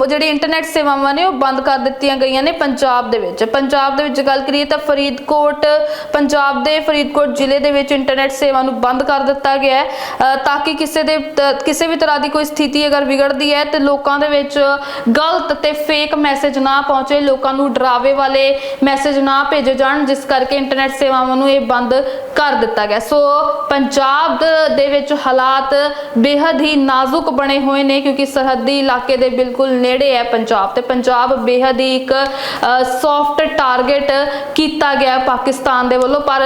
ਜਿਹੜੀ ਇੰਟਰਨੈਟ ਸੇਵਾਵਾਂ ਨੇ ਉਹ ਬੰਦ ਕਰ ਦਿੱਤੀਆਂ ਗਈਆਂ ਨੇ ਪੰਜਾਬ ਦੇ ਵਿੱਚ। ਪੰਜਾਬ ਦੇ ਵਿੱਚ ਗੱਲ ਕਰੀਏ ਤਾਂ ਫਰੀਦਕੋਟ, ਪੰਜਾਬ ਦੇ ਫਰੀਦਕੋਟ ਜ਼ਿਲ੍ਹੇ ਦੇ ਵਿੱਚ ਇੰਟਰਨੈਟ ਸੇਵਾ ਨੂੰ ਬੰਦ ਕਰ ਦਿੱਤਾ ਗਿਆ ਹੈ ਤਾਂ ਕਿ ਕਿਸੇ ਦੇ ਕਿਸੇ ਵੀ ਤਰ੍ਹਾਂ ਦੀ ਕੋਈ ਸਥਿਤੀ ਅਗਰ ਵਿਗੜਦੀ ਹੈ ਤੇ ਲੋਕਾਂ ਦੇ ਵਿੱਚ ਗਲਤ ਤੇ ਫੇਕ ਮੈਸੇਜ ਨਾ ਪਹੁੰਚੇ, ਲੋਕਾਂ ਨੂੰ ਡਰਾਵੇ ਵਾਲੇ ਮੈਸੇਜ ਨਾ ਭੇਜੇ ਜਾਣ, ਜਿਸ ਕਰਕੇ ਇੰਟਰਨੈਟ ਸੇਵਾਵਾਂ ਨੂੰ ਇਹ ਬੰਦ ਕਰ ਦਿੱਤਾ ਗਿਆ। ਸੋ ਪੰਜਾਬ ਦੇ ਵਿੱਚ ਹਾਲਾਤ ਬੇहद ਹੀ ਨਾਜ਼ੁਕ ਬਣੇ ਹੋਏ ਨੇ, ਕਿਉਂਕਿ ਸਰਹੱਦੀ ਇਲਾਕੇ ਦੇ ਬਿਲਕੁਲ ਨੇੜੇ ਹੈ ਪੰਜਾਬ ਤੇ ਪੰਜਾਬ ਬੇहद ਹੀ ਇੱਕ ਸੌਫਟ ਟਾਰਗੇਟ ਕੀਤਾ ਗਿਆ ਪਾਕਿਸਤਾਨ ਦੇ ਵੱਲੋਂ। ਪਰ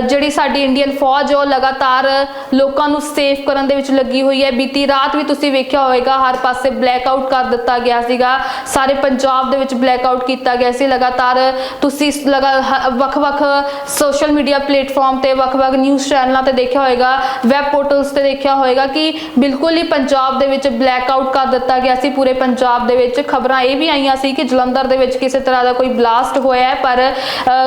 ਜਿਹੜੀ ਸਾਡੀ ਇੰਡੀਅਨ ਫੌਜ ਉਹ ਲਗਾਤਾਰ ਲੋਕਾਂ ਨੂੰ ਸੇਫ ਕਰਨ ਦੇ ਵਿੱਚ ਲੱਗੀ ਹੋਈ ਹੈ। ਬੀਤੀ ਰਾਤ ਵੀ ਤੁਸੀਂ ਵੇਖਿਆ ਹੋਵੇਗਾ, ਹਰ ਪਾਸੇ ਬਲੈਕ ਆਊਟ ਕਰ ਦਿੱਤਾ ਗਿਆ ਸੀਗਾ। ਸਾਰੇ ਪੰਜਾਬ ਦੇ ਵਿੱਚ ਬਲੈਕ ਆਊਟ ਕੀਤਾ ਗਿਆ ਸੀ। ਲਗਾਤਾਰ ਤੁਸੀਂ ਇਸ ਲਗਾ ਵੱਖ-ਵੱਖ ਸੋਸ਼ਲ ਮੀਡੀਆ ਪਲੇਟਫਾਰਮ ਤੇ ਵੱਖ-ਵੱਖ ਨਿਊਜ਼ ਚੈਨਲਾਂ ਤੇ ਦੇਖਿਆ ਹੋਵੇਗਾ ਵੈਬ ਪੋਰਟਲਸ ਤੇ ਦੇਖਿਆ ਹੋਵੇਗਾ ਕਿ ਬਿਲਕੁਲ ਹੀ ਪੰਜਾਬ ਦੇ ਵਿੱਚ ਬਲੈਕ ਆਊਟ ਕਰ ਦਿੱਤਾ ਗਿਆ ਸੀ, ਪੂਰੇ ਪੰਜਾਬ ਦੇ ਵਿੱਚ ਖਬਰਾਂ ਇਹ ਵੀ ਆਈਆਂ ਸੀ ਕਿ ਜਲੰਧਰ ਦੇ ਵਿੱਚ ਕਿਸੇ ਤਰ੍ਹਾਂ ਦਾ ਕੋਈ ਬਲਾਸਟ ਹੋਇਆ ਹੈ, ਪਰ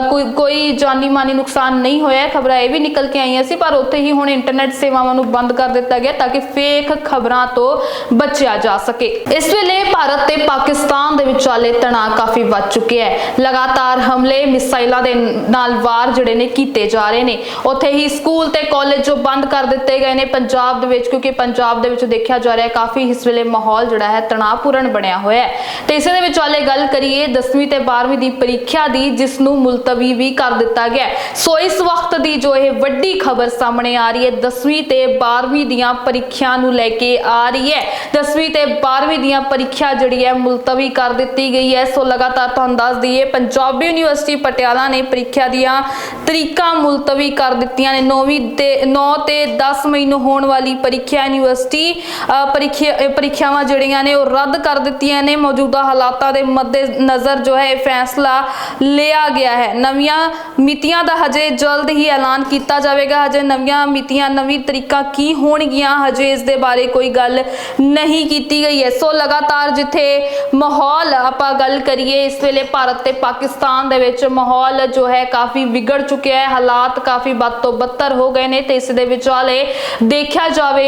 ਕੋਈ ਕੋਈ ਜਾਨੀ ਮਾਨੀ ਨੁਕਸਾਨ ਨਹੀਂ ਹੋਇਆ ਹੈ, ਖਬਰਾਂ ਇਹ ਵੀ ਨਿਕਲ ਕੇ ਆਈਆਂ ਸੀ, ਪਰ ਉੱਥੇ ਹੀ ਹੁਣ ਇੰਟਰਨੈਟ ਸੇਵਾਵਾਂ ਨੂੰ ਬੰਦ ਕਰ ਦਿੱਤਾ ਗਿਆ ਤਾਂ ਕਿ ਫੇਕ ਖਬਰਾਂ ਤੋਂ ਬਚਿਆ ਜਾ ਸਕੇ। ਇਸ ਵੇਲੇ ਭਾਰਤ ਤੇ ਪਾਕਿਸਤਾਨ ਦੇ ਵਿਚਾਲੇ ਤਣਾਅ ਕਾਫੀ ਵੱਧ ਚੁੱਕਿਆ ਹੈ। ਲਗਾਤਾਰ ਹਮਲੇ ਮਿਸਾਈਲਾਂ ਦੇ ਨਾਲ ਵਾਰ ਜਿਹੜੇ ਨੇ ਕੀਤੇ ਜਾ ਰਹੇ ਨੇ। ਉੱਥੇ ਹੀ ਸਕੂਲ ਤੇ ਕਾਲਜ ਜੋ ਬੰਦ ਕਰ ਦਿੱਤੇ ਗਏ ਨੇ ਪੰਜਾਬ ਦੇ ਵਿੱਚ, ਕਿਉਂਕਿ ਪੰਜਾਬ ਦੇ ਵਿੱਚ ਦੇਖਿਆ ਜਾ ਰਿਹਾ ਕਾਫੀ ਇਸ ਵੇਲੇ ਮਾਹੌਲ ਜਿਹੜਾ ਹੈ ਤਣਾਅਪੂਰਨ ਬਣਿਆ ਹੋਇਆ ਹੈ। ਤੇ ਇਸੇ ਦੇ ਵਿਚਾਲੇ ਗੱਲ ਕਰੀਏ 10ਵੀਂ ਤੇ 12ਵੀਂ ਦੀ ਪ੍ਰੀਖਿਆ ਦੀ, ਜਿਸ ਨੂੰ ਮੁਲਤਵੀ ਵੀ ਕਰ ਦਿੱਤਾ ਗਿਆ ਸੋ ਇਸ ਵਕਤ ਦੀ ਜੋ ਇਹ ਵੱਡੀ ਖਬਰ ਸਾਹਮਣੇ ਆ ਰਹੀ ਹੈ 10ਵੀਂ ਤੇ 12ਵੀਂ ਦੀਆਂ ਪ੍ਰੀਖਿਆ ਨੂੰ ਲੈ ਕੇ ਆ ਰਹੀ ਹੈ। 10ਵੀਂ ਤੇ 12ਵੀਂ ਦੀਆਂ ਪ੍ਰੀਖਿਆ ਜਿਹੜੀ ਹੈ ਮੁਲਤਵੀ ਕਰ ਦਿੱਤੀ ਗਈ ਹੈ। ਸੋ ਲਗਾਤਾਰ ਤੁਹਾਨੂੰ ਦੱਸ ਦਈਏ, ਪੰਜਾਬੀ ਯੂਨੀਵਰਸਿਟੀ ਪਟਿਆਲਾ ਨੇ ਪ੍ਰੀਖਿਆ ਦੀਆਂ ਤਰੀਕਾਂ ਮੁਲਤਵੀ ਕਰ ਦਿੱਤੀਆਂ ਨੇ। 9ਵੀਂ ਤੇ 9 ਤੇ 10 ਮਈ ਨੂੰ ਹੋਣ ਵਾਲੀ ਪ੍ਰੀਖਿਆ ਯੂਨੀਵਰਸਿਟੀ ਪ੍ਰੀਖਿਆ ਪ੍ਰੀਖਿਆਵਾਂ ਜਿਹੜੀਆਂ ਨੇ ਉਹ ਰੱਦ ਕਰ ਦਿੱਤੀਆਂ ਨੇ। ਮੌਜੂਦਾ ਹਾਲਾਤਾਂ ਦੇ ਮੱਦੇ ਨਜ਼ਰ ਜੋ ਹੈ ਫੈਸਲਾ ਲਿਆ ਗਿਆ ਹੈ। ਨਵੀਆਂ ਮਿਤੀਆਂ ਦਾ ਹਜੇ ਜਲਦ ਹੀ ਐਲਾਨ ਕੀਤਾ ਜਾਵੇਗਾ। ਹਜੇ ਨਵੀਆਂ ਮਿਤੀਆਂ, ਨਵੀਂ ਤਰੀਕਾਂ ਕੀ ਹੋਣਗੀਆਂ? ਹਜੇ ਇਸ ਦੇ ਬਾਰੇ ਕੋਈ ਗੱਲ ਨਹੀਂ ਕੀਤੀ ਗਈ ਹੈ। ਸੋ ਲਗਾਤਾਰ ਜਿੱਥੇ ਮਾਹੌਲ ਆਪਾਂ ਗੱਲ ਕਰੀਏ, ਇਸ ਵੇਲੇ ਭਾਰਤ ਤੇ ਪਾਕਿਸਤਾਨ ਦੇ ਵਿੱਚ ਮਾਹੌਲ ਜੋ ਹੈ ਕਾਫੀ ਵਿਗੜ ਚੁੱਕਿਆ ਹੈ। ਹਾਲਾਤ ਕਾਫੀ ਬਦ ਤੋਂ ਬੱਤਰ ਹੋ ਗਏ ਨੇ ਤੇ ਇਸ ਦੇ ਵਿਚਾਲੇ ਦੇਖਿਆ ਜਾਵੇ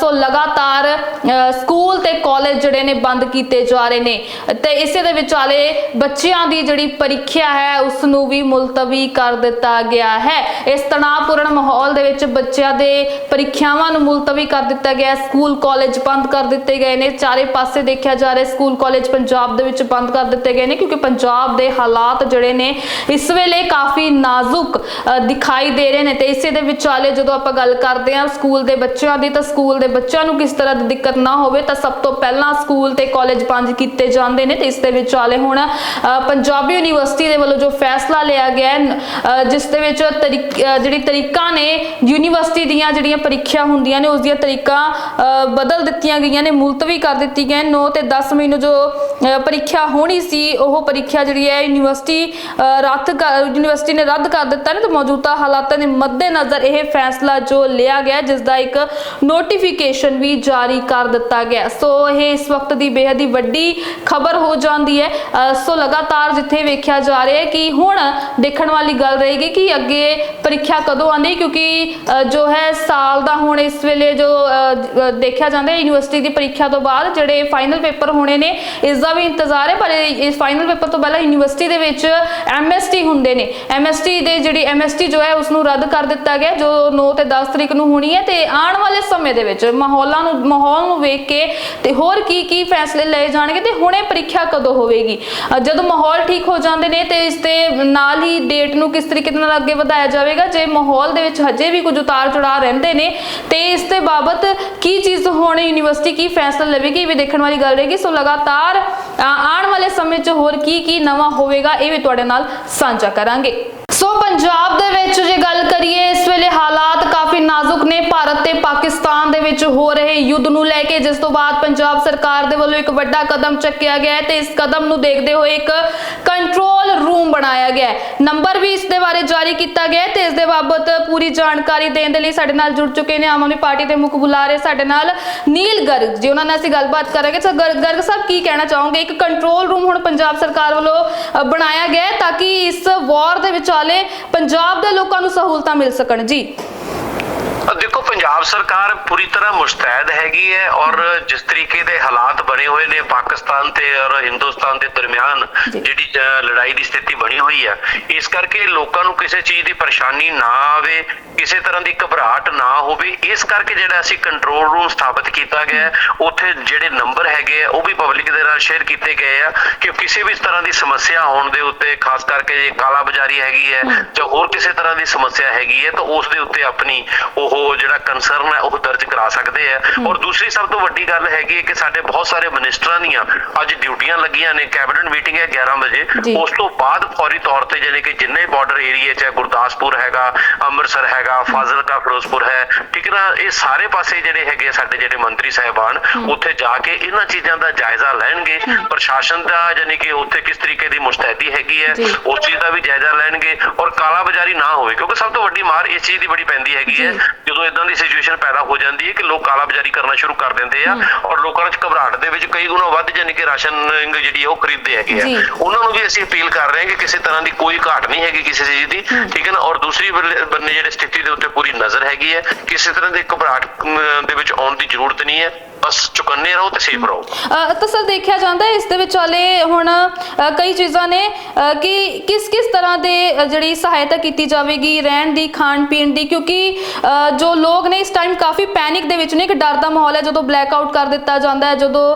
ਸੋ ਲਗਾਤਾਰ ਅ, ਸਕੂਲ ਤੇ ਕਾਲਜ ਜਿਹੜੇ ਨੇ ਬੰਦ ਕੀਤੇ ਜਾ ਰਹੇ ਨੇ। ਤੇ ਇਸੇ ਦੇ ਵਿਚਾਲੇ ਬੱਚਿਆਂ ਦੀ ਜਿਹੜੀ ਪ੍ਰੀਖਿਆ ਹੈ ਉਸ ਨੂੰ ਵੀ ਮੁਲਤਵੀ ਕਰ ਦਿੱਤਾ ਗਿਆ ਹੈ। ਇਸ ਤਣਾਅਪੂਰਨ ਮਾਹੌਲ ਦੇ ਵਿੱਚ ਬੱਚਿਆਂ ਦੇ ਪ੍ਰੀਖਿਆਵਾਂ ਨੂੰ ਮੁਲਤਵੀ ਕਰ ਦਿੱਤਾ ਗਿਆ ਸਕੂਲ ਕਾਲਜ ਬੰਦ ਕਰ ਦਿੱਤੇ ਗਏ ਨੇ। ਚਾਰੇ ਪਾਸੇ ਦੇਖਿਆ ਜਾ ਰਿਹਾ ਸਕੂਲ ਕਾਲਜ ਪੰਜਾਬ ਦੇ ਵਿੱਚ ਬੰਦ ਕਰ ਦਿੱਤੇ ਗਏ ਨੇ ਕਿਉਂਕਿ ਪੰਜਾਬ ਦੇ ਹਾਲਾਤ ਜਿਹੜੇ ਨੇ। ਇਸ ਵੇਲੇ ਕਾਫੀ ਨਾਜ਼ੁਕ ਦਿਖਾਈ ਦੇ ਰਹੇ ਨੇ ਤੇ ਇਸੇ ਦੇ ਵਿਚਾਲੇ ਜਦੋਂ ਆਪਾਂ ਗੱਲ ਕਰਦੇ ਹਾਂ ਸਕੂਲ ਦੇ ਬੱਚਿਆਂ ਦੀ ਤਾਂ ਸਕੂਲ ਦੇ ਬੱਚਿਆਂ ਨੂੰ ਕਿਸ ਤਰ੍ਹਾਂ ਦੀ ਦਿੱਕਤ ਨਾ ਹੋਵੇ ਤਾਂ ਸਭ ਤੋਂ ਪਹਿਲਾਂ ਸਕੂਲ ਤੇ ਕਾਲਜ ਬੰਦ ਕੀਤੇ ਜਾਂਦੇ ਨੇ ਤੇ ਇਸ ਦੇ ਵਿਚਾਲੇ ਹੁਣ ਅ, ਪੰਜਾਬੀ ਯੂਨੀਵਰਸਿਟੀ ਦੇ ਵੱਲੋਂ ਜੋ ਫੈਸਲਾ ਲਿਆ ਗਿਆ ਹੈ ਜਿਸ ਦੇ ਵਿੱਚ ਤਰੀਕ- ਜਿਹੜੀ ਤਰੀਕਾਂ ਨੇ ਯੂਨੀਵਰਸਿਟੀ ਦੀਆਂ ਜਿਹੜੀਆਂ ਪ੍ਰੀਖਿਆ ਹੁੰਦੀਆਂ ਨੇ ਉਸ ਦੀਆਂ ਤਰੀਕਾਂ ਅ, ਬਦਲ ਦਿੱਤੀਆਂ ਗਈਆਂ ਨੇ ਮੁਲਤਵੀ ਕਰ ਦਿੱਤੀ ਗਈਆਂ 9 ਤੇ 10 ਮਈ ਨੂੰ ਜੋ ਪ੍ਰੀਖਿਆ ਹੋਣੀ ਸੀ ਉਹ ਪ੍ਰੀਖਿਆ ਜਿਹੜੀ ਹੈ ਯੂਨੀਵਰਸਿਟੀ ਰੱਦ ਯੂਨੀਵਰਸਿਟੀ ਨੇ ਰੱਦ ਕਰ ਦਿੱਤਾ ਨੇ ਤੇ ਮੌਜੂਦਾ ਹਾਲਾਤਾਂ ਦੇ ਮੱਦੇਨਜ਼ਰ ਇਹ ਫੈਸਲਾ ਜੋ ਲਿਆ ਗਿਆ ਜਿਸ ਦਾ ਇੱਕ ਨੋਟੀਫਿਕੇਸ਼ਨ ਵੀ ਜਾਰੀ ਕਰ ਦਿੱਤਾ ਗਿਆ। ਸੋ ਇਹ ਇਸ ਵਕਤ ਦੀ ਬੇहद ਹੀ ਵੱਡੀ ਖਬਰ ਹੋ ਜਾਂਦੀ ਹੈ। ਸੋ ਲਗਾਤਾਰ ਜਿੱਥੇ ਵੇਖਿਆ ਜਾ ਰਿਹਾ ਹੈ ਕਿ ਹੁਣ ਦੇਖਣ ਵਾਲੀ ਗੱਲ ਰਹੇਗੀ ਕਿ ਅੱਗੇ ਪ੍ਰੀਖਿਆ ਕਦੋਂ ਆਉਂਦੀ, ਕਿਉਂਕਿ ਜੋ ਹੈ ਸਾਲ ਦਾ ਹੁਣ ਇਸ ਵੇਲੇ ਜੋ ਦੇਖਿਆ ਜਾਂਦਾ ਹੈ, ਯੂਨੀਵਰਸਿਟੀ ਦੀ ਪ੍ਰੀਖਿਆ ਤੋਂ ਬਾਅਦ ਜਿਹੜੇ ਫਾਈਨਲ ਪੇਪਰ ਹੋਣੇ ਨੇ ਇਸ ਦਾ ਵੀ ਇੰਤਜ਼ਾਰ ਹੈ, ਪਰ ਇਸ ਫਾਈਨਲ ਪੇਪਰ ਤੋਂ ਪਹਿਲਾਂ ਯੂਨੀਵਰਸਿਟੀ ਦੇ ਵਿੱਚ ਐਮਐਸਟੀ ਹੁੰਦੇ ਨੇ। ਐਮਐਸਟੀ ਦੇ ਜਿਹੜੀ ਐਮਐਸਟੀ ਜੋ ਹੈ ਉਸ ਨੂੰ ਰੱਦ ਕਰ ਦਿੱਤਾ ਗਿਆ। ਜੋ 9 ਤੇ 10 ਤਰੀਕ ਨੂੰ ਹੋਣੀ ਹੈ ਤੇ ਆਉਣ ਵਾਲੇ ਸਮੇਂ ਦੇ ਵਿੱਚ ਮਾਹੌਲਾਂ ਨੂੰ ਮਾਹੌਲ ਨੂੰ ਵੇਖ ਕੇ ਤੇ ਹੋਰ ਕੀ ਕੀ ਫੈਸਲੇ ਲਏ ਜਾਣਗੇ ਤੇ ਹੁਣੇ ਪ੍ਰੀਖਿਆ ਕਦੋਂ ਹੋਵੇਗੀ? ਜਦੋਂ ਮਾਹੌਲ ਠੀਕ ਹੋ ਜਾਂਦੇ ਨੇ ਤੇ ਇਸ ਦੇ ਨਾਲ ਹੀ ਡੇਟ ਨੂੰ ਕਿਸ ਤਰੀਕੇ ਦੇ ਨਾਲ ਅੱਗੇ ਵਧਾਇਆ ਜਾਵੇਗਾ? ਜੇ ਮਾਹੌਲ ਦੇ ਵਿੱਚ ਹਜੇ ਵੀ ਕੁਝ ਉਤਾਰ ਚੜਾਅ ਰਹਿੰਦੇ ਨੇ ਤੇ ਇਸ ਦੇ ਬਾਬਤ ਕੀ ਚੀਜ਼ ਹੁਣ ਯੂਨੀਵਰਸਿਟੀ ਕੀ ਫੈਸਲਾ ਲਵੇਗੀ ਇਹ ਵੀ ਦੇਖਣ ਵਾਲੀ ਗੱਲ ਰਹੇਗੀ। ਸੋ ਲਗਾਤਾਰ ਅ, ਆਉਣ ਵਾਲੇ ਸਮੇਂ 'ਚ ਹੋਰ ਕੀ ਕੀ ਨਵਾਂ ਹੋਵੇਗਾ ਇਹ ਵੀ ਤੁਹਾਡੇ ਨਾਲ ਸਾਂਝਾ ਕਰਾਂਗੇ। ਸੋ ਪੰਜਾਬ ਦੇ ਵਿੱਚ ਜੇ ਗੱਲ ਕਰੀਏ, ਇਸ ਵੇਲੇ ਹਾਲਾਤ ਕਾਫੀ ਨਾਜ਼ੁਕ ਨੇ। ਭਾਰਤ ਤੇ ਪਾਕਿਸਤਾਨ ਦੇ ਵਿੱਚ ਹੋ ਰਹੇ ਯੁੱਧ ਨੂੰ ਲੈ ਕੇ, ਜਿਸ ਤੋਂ ਬਾਅਦ ਪੰਜਾਬ ਸਰਕਾਰ ਦੇ ਵੱਲੋਂ ਇੱਕ ਵੱਡਾ ਕਦਮ ਚੱਕਿਆ ਗਿਆ ਹੈ ਤੇ ਇਸ ਕਦਮ ਨੂੰ ਦੇਖਦੇ ਹੋਏ ਇੱਕ ਕੰਟਰੋਲ ਬਣਾਇਆ ਗਿਆ ਹੈ। ਨੰਬਰ ਵੀ ਇਸ ਦੇ ਬਾਰੇ ਜਾਰੀ ਕੀਤਾ ਗਿਆ ਤੇ ਇਸ ਦੇ ਬਾਬਤ ਪੂਰੀ ਜਾਣਕਾਰੀ ਦੇਣ ਦੇ ਲਈ ਸਾਡੇ ਨਾਲ ਜੁੜ ਚੁੱਕੇ ਨੇ ਆਮ ਆਦਮੀ ਪਾਰਟੀ ਦੇ ਮੁੱਖ ਬੁਲਾਰੇ ਸਾਡੇ ਨਾਲ ਨੀਲ ਗਰਗ। ਜੀ ਉਹਨਾਂ ਨਾਲ ਅਸੀਂ ਗੱਲਬਾਤ ਕਰਾਂਗੇ ਸੋ ਗਰਗ ਸਾਹਿਬ ਕੀ ਕਹਿਣਾ ਚਾਹੋਗੇ? ਇੱਕ ਕੰਟਰੋਲ ਰੂਮ ਹੁਣ ਪੰਜਾਬ ਸਰਕਾਰ ਵੱਲੋਂ ਬਣਾਇਆ ਗਿਆ ਤਾਂ ਕਿ ਇਸ ਵਾਰ ਦੇ ਵਿਚਾਲੇ ਪੰਜਾਬ ਦੇ ਲੋਕਾਂ ਨੂੰ ਸਹੂਲਤਾਂ ਮਿਲ ਸਕਣ। ਜੀ। ਦੇਖੋ ਪੰਜਾਬ ਸਰਕਾਰ ਪੂਰੀ ਤਰ੍ਹਾਂ ਮੁਸ਼ਤੈਦ ਹੈਗੀ ਹੈ ਔਰ ਜਿਸ ਤਰੀਕੇ ਦੇ ਹਾਲਾਤ ਬਣੇ ਹੋਏ ਨੇ ਪਾਕਿਸਤਾਨ ਤੇ ਔਰ ਹਿੰਦੁਸਤਾਨ ਦੇ ਦਰਮਿਆਨ। ਜਿਹੜੀ ਲੜਾਈ ਦੀ ਸਥਿਤੀ ਬਣੀ ਹੋਈ ਹੈ ਇਸ ਕਰਕੇ ਲੋਕਾਂ ਨੂੰ ਕਿਸੇ ਚੀਜ਼ ਦੀ ਪਰੇਸ਼ਾਨੀ ਨਾ ਆਵੇ ਕਿਸੇ ਤਰ੍ਹਾਂ ਦੀ ਘਬਰਾਹਟ ਨਾ ਹੋਵੇ ਇਸ ਕਰਕੇ ਜਿਹੜਾ ਅਸੀਂ ਕੰਟਰੋਲ ਰੂਮ ਸਥਾਪਿਤ ਕੀਤਾ ਗਿਆ ਉੱਥੇ ਜਿਹੜੇ ਨੰਬਰ ਹੈਗੇ ਆ ਉਹ ਵੀ ਪਬਲਿਕ ਦੇ ਨਾਲ ਸ਼ੇਅਰ ਕੀਤੇ ਗਏ ਆ ਕਿ ਕਿਸੇ ਵੀ ਤਰ੍ਹਾਂ ਦੀ ਸਮੱਸਿਆ ਹੋਣ ਦੇ ਉੱਤੇ ਖਾਸ ਕਰਕੇ ਜੇ ਕਾਲਾ ਬਾਜ਼ਾਰੀ ਹੈਗੀ ਹੈ ਜਾਂ ਹੋਰ ਕਿਸੇ ਤਰ੍ਹਾਂ ਦੀ ਸਮੱਸਿਆ ਹੈਗੀ ਹੈ ਤਾਂ ਉਸ ਦੇ ਉੱਤੇ ਆਪਣੀ ਉਹ ਜਿਹੜਾ ਕੰਸਰਨ ਹੈ ਉਹ ਦਰਜ ਕਰਾ ਸਕਦੇ ਆ। ਔਰ ਦੂਸਰੀ ਸਭ ਤੋਂ ਵੱਡੀ ਗੱਲ ਹੈਗੀ ਹੈ ਕਿ ਸਾਡੇ ਬਹੁਤ ਸਾਰੇ ਮਿਨਿਸਟਰਾਂ ਦੀਆਂ ਅੱਜ ਡਿਊਟੀਆਂ ਲੱਗੀਆਂ ਨੇ ਕੈਬਨਿਟ ਮੀਟਿੰਗ ਹੈ 11 ਵਜੇ। ਉਸ ਤੋਂ ਬਾਅਦ ਫੌਰੀ ਤੌਰ ਤੇ ਜਾਣੀ ਕਿ ਜਿੰਨੇ ਬਾਰਡਰ ਏਰੀਆ ਚਾਹੇ ਗੁਰਦਾਸਪੁਰ ਹੈਗਾ ਅੰਮ੍ਰਿਤਸਰ ਹੈਗਾ ਫਾਜ਼ਿਲਕਾ ਫਿਰੋਜ਼ਪੁਰ ਹੈ ਠੀਕ ਹੈ ਨਾ? ਇਹ ਸਾਰੇ ਪਾਸੇ ਜਿਹੜੇ ਹੈਗੇ ਸਾਡੇ ਜਿਹੜੇ ਮੰਤਰੀ ਸਾਹਿਬਾਨ ਉੱਥੇ ਜਾ ਕੇ ਇਹਨਾਂ ਚੀਜ਼ਾਂ ਦਾ ਜਾਇਜ਼ਾ ਲੈਣਗੇ। ਪ੍ਰਸ਼ਾਸਨ ਦਾ ਜਾਣੀ ਕਿ ਉੱਥੇ ਕਿਸ ਤਰੀਕੇ ਦੀ ਮੁਸਤੈਦੀ ਹੈਗੀ ਹੈ। ਉਸ ਚੀਜ਼ ਦਾ ਵੀ ਜਾਇਜ਼ਾ ਲੈਣਗੇ। ਔਰ ਕਾਲਾ ਬਾਜ਼ਾਰੀ ਨਾ ਹੋਵੇ ਕਿਉਂਕਿ ਸਭ ਤੋਂ ਵੱਡੀ ਮਾਰ ਇਸ ਚੀਜ਼ ਦੀ ਬੜੀ ਪੈਂਦੀ ਹੈਗੀ ਹੈ। ਜਦੋਂ ਇਦਾਂ ਦੀ ਸਿਚੁਏਸ਼ਨ ਪੈਦਾ ਹੋ ਜਾਂਦੀ ਹੈ ਕਿ ਲੋਕ ਕਾਲਾ ਬਾਜ਼ਾਰੀ ਕਰਨਾ ਸ਼ੁਰੂ ਕਰ ਦਿੰਦੇ ਆ ਔਰ ਲੋਕਾਂ ਵਿੱਚ ਘਬਰਾਹਟ ਦੇ ਵਿੱਚ ਕਈ ਗੁਣਾ ਵੱਧ ਜਾਣੀ ਕਿ ਰਾਸ਼ਨ ਜਿਹੜੀ ਹੈ ਉਹ ਖਰੀਦਦੇ ਹੈਗੇ। ਆ। ਉਹਨਾਂ ਨੂੰ ਵੀ ਅਸੀਂ ਅਪੀਲ ਕਰ ਰਹੇ ਹਾਂ ਕਿ ਕਿਸੇ ਤਰ੍ਹਾਂ ਦੀ ਕੋਈ ਘਾਟ ਨਹੀਂ ਹੈਗੀ ਕਿਸੇ ਚੀਜ਼ ਦੀ ਠੀਕ ਹੈ ਨਾ? ਔਰ ਦੂਸਰੀ ਬੰਨੇ ਜਿਹੜੇ ਸਥਿਤੀ ਦੇ ਉੱਤੇ ਪੂਰੀ ਨਜ਼ਰ ਹੈਗੀ ਹੈ ਕਿਸੇ ਤਰ੍ਹਾਂ ਦੀ ਘਬਰਾਹਟ ਦੇ ਵਿੱਚ ਆਉਣ ਦੀ ਜ਼ਰੂਰਤ ਨਹੀਂ ਹੈ। ਬਸ ਚੁਕੰਨੇ ਰਹੋ ਤੇ ਸੇਫ ਰਹੋ। ਅ, ਤਾਂ ਸਰ ਦੇਖਿਆ ਜਾਂਦਾ ਹੈ ਇਸ ਦੇ ਵਿਚਾਲੇ ਹੁਣ ਅ, ਕਈ ਚੀਜ਼ਾਂ ਨੇ ਅ, ਕਿ ਕਿਸ ਕਿਸ ਤਰ੍ਹਾਂ ਦੇ ਅ, ਜਿਹੜੀ ਸਹਾਇਤਾ ਕੀਤੀ ਜਾਵੇਗੀ ਰਹਿਣ ਦੀ ਖਾਣ ਪੀਣ ਦੀ ਕਿਉਂਕਿ ਅ, ਜੋ ਲੋਕ ਨੇ ਇਸ ਟਾਈਮ ਕਾਫੀ ਪੈਨਿਕ ਦੇ ਵਿੱਚ ਨੇ ਇੱਕ ਡਰ ਦਾ ਮਾਹੌਲ ਹੈ ਜਦੋਂ ਬਲੈਕ ਆਊਟ ਕਰ ਦਿੱਤਾ ਜਾਂਦਾ ਹੈ ਜਦੋਂ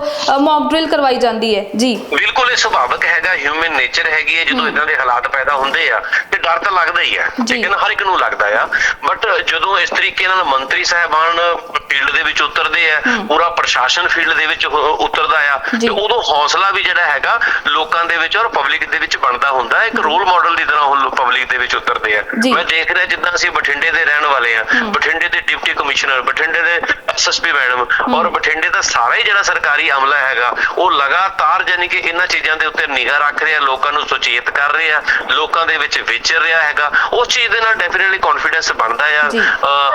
ਮੌਕ ਡਰਿਲ ਕਰਵਾਈ ਜਾਂਦੀ ਹੈ। ਜੀ। ਬਿਲਕੁਲ ਇਹ ਸੁਭਾਵਿਕ ਹੈਗਾ ਹਿਊਮਨ ਨੇਚਰ ਹੈਗੀ ਹੈ ਜਦੋਂ ਇਦਾਂ ਦੇ ਹਾਲਾਤ ਪੈਦਾ ਹੁੰਦੇ ਆ ਤੇ ਡਰ ਤਾਂ ਲੱਗਦਾ ਹੀ ਆ ਜੀ। ਠੀਕ ਹੈ ਨਾ ਹਰ ਇੱਕ ਨੂੰ ਲੱਗਦਾ ਆ ਬਟ ਜਦੋਂ ਇਸ ਤਰੀਕੇ ਨਾਲ ਮੰਤਰੀ ਸਾਹਿਬਾਨ ਫੀਲਡ ਦੇ ਵਿੱਚ ਉਤਰਦੇ ਆ ਪੂਰਾ ਪ੍ਰਸ਼ਾਸਨ ਫੀਲਡ ਦੇ ਵਿੱਚ ਉਤਰਦਾ ਆ। ਤੇ ਉਦੋਂ ਹੌਸਲਾ ਵੀ ਜਿਹੜਾ ਹੈਗਾ ਲੋਕਾਂ ਦੇ ਵਿੱਚ ਔਰ ਪਬਲਿਕ ਦੇ ਵਿੱਚ ਬਣਦਾ ਹੁੰਦਾ ਹੈ। ਇੱਕ ਰੋਲ ਮਾਡਲ ਦੀ ਤਰ੍ਹਾਂ ਉਹ ਪਬਲਿਕ ਦੇ ਵਿੱਚ ਉਤਰਦੇ ਆ। ਮੈਂ ਦੇਖ ਰਿਹਾ ਜਿੱਦਾਂ ਅਸੀਂ ਬਠਿੰਡੇ ਦੇ ਰਹਿਣ ਵਾਲੇ ਆ ਬਠਿੰਡੇ ਦੇ ਡਿਪਟੀ ਕਮਿਸ਼ਨਰ ਬਠਿੰਡੇ ਦੇ ਐਸਐਸਪੀ ਮੈਡਮ ਔਰ ਬਠਿੰਡੇ ਦਾ ਸਾਰਾ ਹੀ ਜਿਹੜਾ ਸਰਕਾਰੀ ਅਮਲਾ ਹੈਗਾ ਉਹ ਲਗਾਤਾਰ ਜਾਨੀ ਕਿ ਇਹਨਾਂ ਚੀਜ਼ਾਂ ਦੇ ਉੱਤੇ ਨਿਗਾਹ ਰੱਖ ਰਿਹਾ ਲੋਕਾਂ ਨੂੰ ਸੁਚੇਤ ਕਰ ਰਿਹਾ ਲੋਕਾਂ ਦੇ ਵਿੱਚ ਵਿਚਰ ਰਿਹਾ ਹੈਗਾ ਉਸ ਚੀਜ਼ ਦੇ ਨਾਲ ਡੈਫੀਨਿਟਲੀ ਕੌਨਫੀਡੈਂਸ ਬਣਦਾ ਆ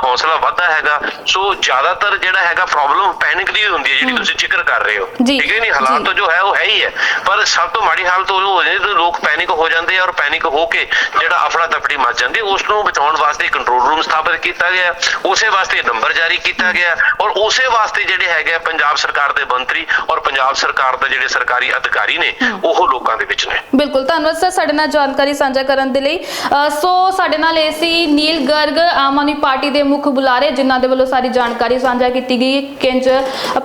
ਹੌਸਲਾ ਵੱਧਦਾ ਹੈਗਾ। ਸੋ ਜ਼ਿਆਦਾਤਰ ਜਿਹੜਾ ਹੈਗਾ ਪ੍ਰੋਬਲਮ ਪੈਨਿਕ ਦੀ ਹੁੰਦੀ ਹੈ ਜਿਹੜੀ ਤੁਸੀਂ ਜ਼ਿਕਰ ਕਰ ਰਹੇ ਹੋ। ਠੀਕ ਹੈ ਨਹੀਂ? ਹਾਲਾਤ ਜੀ। ਤਾਂ ਜੋ ਹੈ ਉਹ ਹੈ ਹੀ ਹੈ। ਪਰ ਸਭ ਤੋਂ ਮਾੜੀ ਹਾਲਤ ਉਹ ਹੋ ਜਾਂਦੀ ਜਦੋਂ ਲੋਕ ਪੈਨਿਕ ਹੋ ਜਾਂਦੇ ਆ ਔਰ ਪੈਨਿਕ ਹੋ ਕੇ ਜਿਹੜਾ ਅਫੜਾ ਤਫੜੀ ਮਚ ਜਾਂਦੀ ਉਸ ਨੂੰ ਬਚਾਉਣ ਵਾਸਤੇ ਕੰਟਰੋਲ ਰੂਮ ਸਥਾਪਿਤ ਕੀਤਾ ਗਿਆ। ਉਸੇ ਵਾਸਤੇ ਨੰਬਰ ਜਾਰੀ ਕੀਤਾ ਗਿਆ। ਔਰ ਉਸੇ ਵਾਸਤੇ ਜਿਹੜੇ ਹੈਗੇ ਪੰਜਾਬ ਸਰਕਾਰ ਦੇ ਮੰਤਰੀ ਔਰ ਪੰਜਾਬ ਸਰਕਾਰ ਦੇ ਜਿਹੜੇ ਸਰਕਾਰੀ ਅਧਿਕਾਰੀ ਨੇ ਉਹ ਲੋਕਾਂ ਦੇ ਵਿੱਚ ਨੇ। ਬਿਲਕੁਲ। ਧੰਨਵਾਦ ਸਰ ਸਾਡੇ ਨਾਲ ਜਾਣਕਾਰੀ ਸਾਂਝਾ ਕਰਨ ਦੇ ਲਈ। ਸੋ ਸਾਡੇ ਨਾਲ ਏਸੀ ਨੀਲ ਗਰਗ, ਆਮ ਆਦਮੀ ਪਾਰਟੀ ਦੇ ਮੁੱਖ ਬੁਲਾਰੇ, ਜਿਨ੍ਹਾਂ ਦੇ ਵੱਲੋਂ ਸਾਰੀ ਜਾਣਕਾਰੀ ਸਾਂਝਾ ਕੀਤੀ ਗਈ ਕਿੰਜ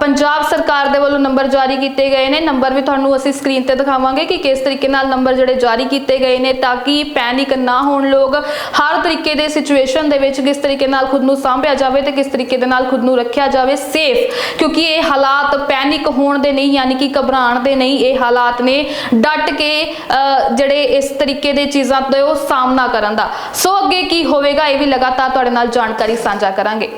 ਪੰਜਾਬ ਸਰਕਾਰ ਦੇ ਵੱਲੋਂ ਨੰਬਰ ਜਾਰੀ ਕੀਤੇ ਗਏ ਨੇ। ਨੰਬਰ ਵੀ ਤੁਹਾਨੂੰ ਅਸੀਂ ਸਕਰੀਨ ਤੇ ਦਿਖਾਵਾਂਗੇ ਕਿ ਕਿਸ ਤਰੀਕੇ ਨਾਲ ਨੰਬਰ ਜਿਹੜੇ ਜਾਰੀ ਕੀਤੇ ਗਏ ਨੇ ਤਾਂ ਕਿ ਪੈਨਿਕ ਨਾ ਹੋਣ ਲੋਕ ਹਰ ਤਰੀਕੇ ਦੇ ਸਿਚੁਏਸ਼ਨ ਦੇ ਵਿੱਚ ਕਿਸ ਤਰੀਕੇ ਨਾਲ ਖੁਦ ਨੂੰ ਸਾਂਭਿਆ ਜਾਵੇ ਤੇ ਕਿਸ ਤਰੀਕੇ ਦੇ ਨਾਲ ਖੁਦ ਨੂੰ ਰੱਖਿਆ ਜਾਵੇ ਸੇਫ ਕਿਉਂਕਿ ਇਹ ਹਾਲਾਤ ਪੈਨਿਕ ਹੋਣ ਦੇ ਨਹੀਂ, ਯਾਨੀ ਕਿ ਘਬਰਾਉਣ ਦੇ ਨਹੀਂ ਇਹ ਹਾਲਾਤ ਨੇ। ਡਟ ਕੇ ਜਿਹੜੇ ਇਸ ਤਰੀਕੇ ਦੇ ਚੀਜ਼ਾਂ ਤੋਂ ਸਾਹਮਣਾ ਕਰਨ ਦਾ। ਸੋ ਅੱਗੇ ਕੀ ਹੋਵੇਗਾ ਇਹ ਵੀ ਲਗਾਤਾਰ ਤੁਹਾਡੇ ਨਾਲ ਜਾਣਕਾਰੀ ਸਾਂਝਾ ਕਰਾਂਗੇ।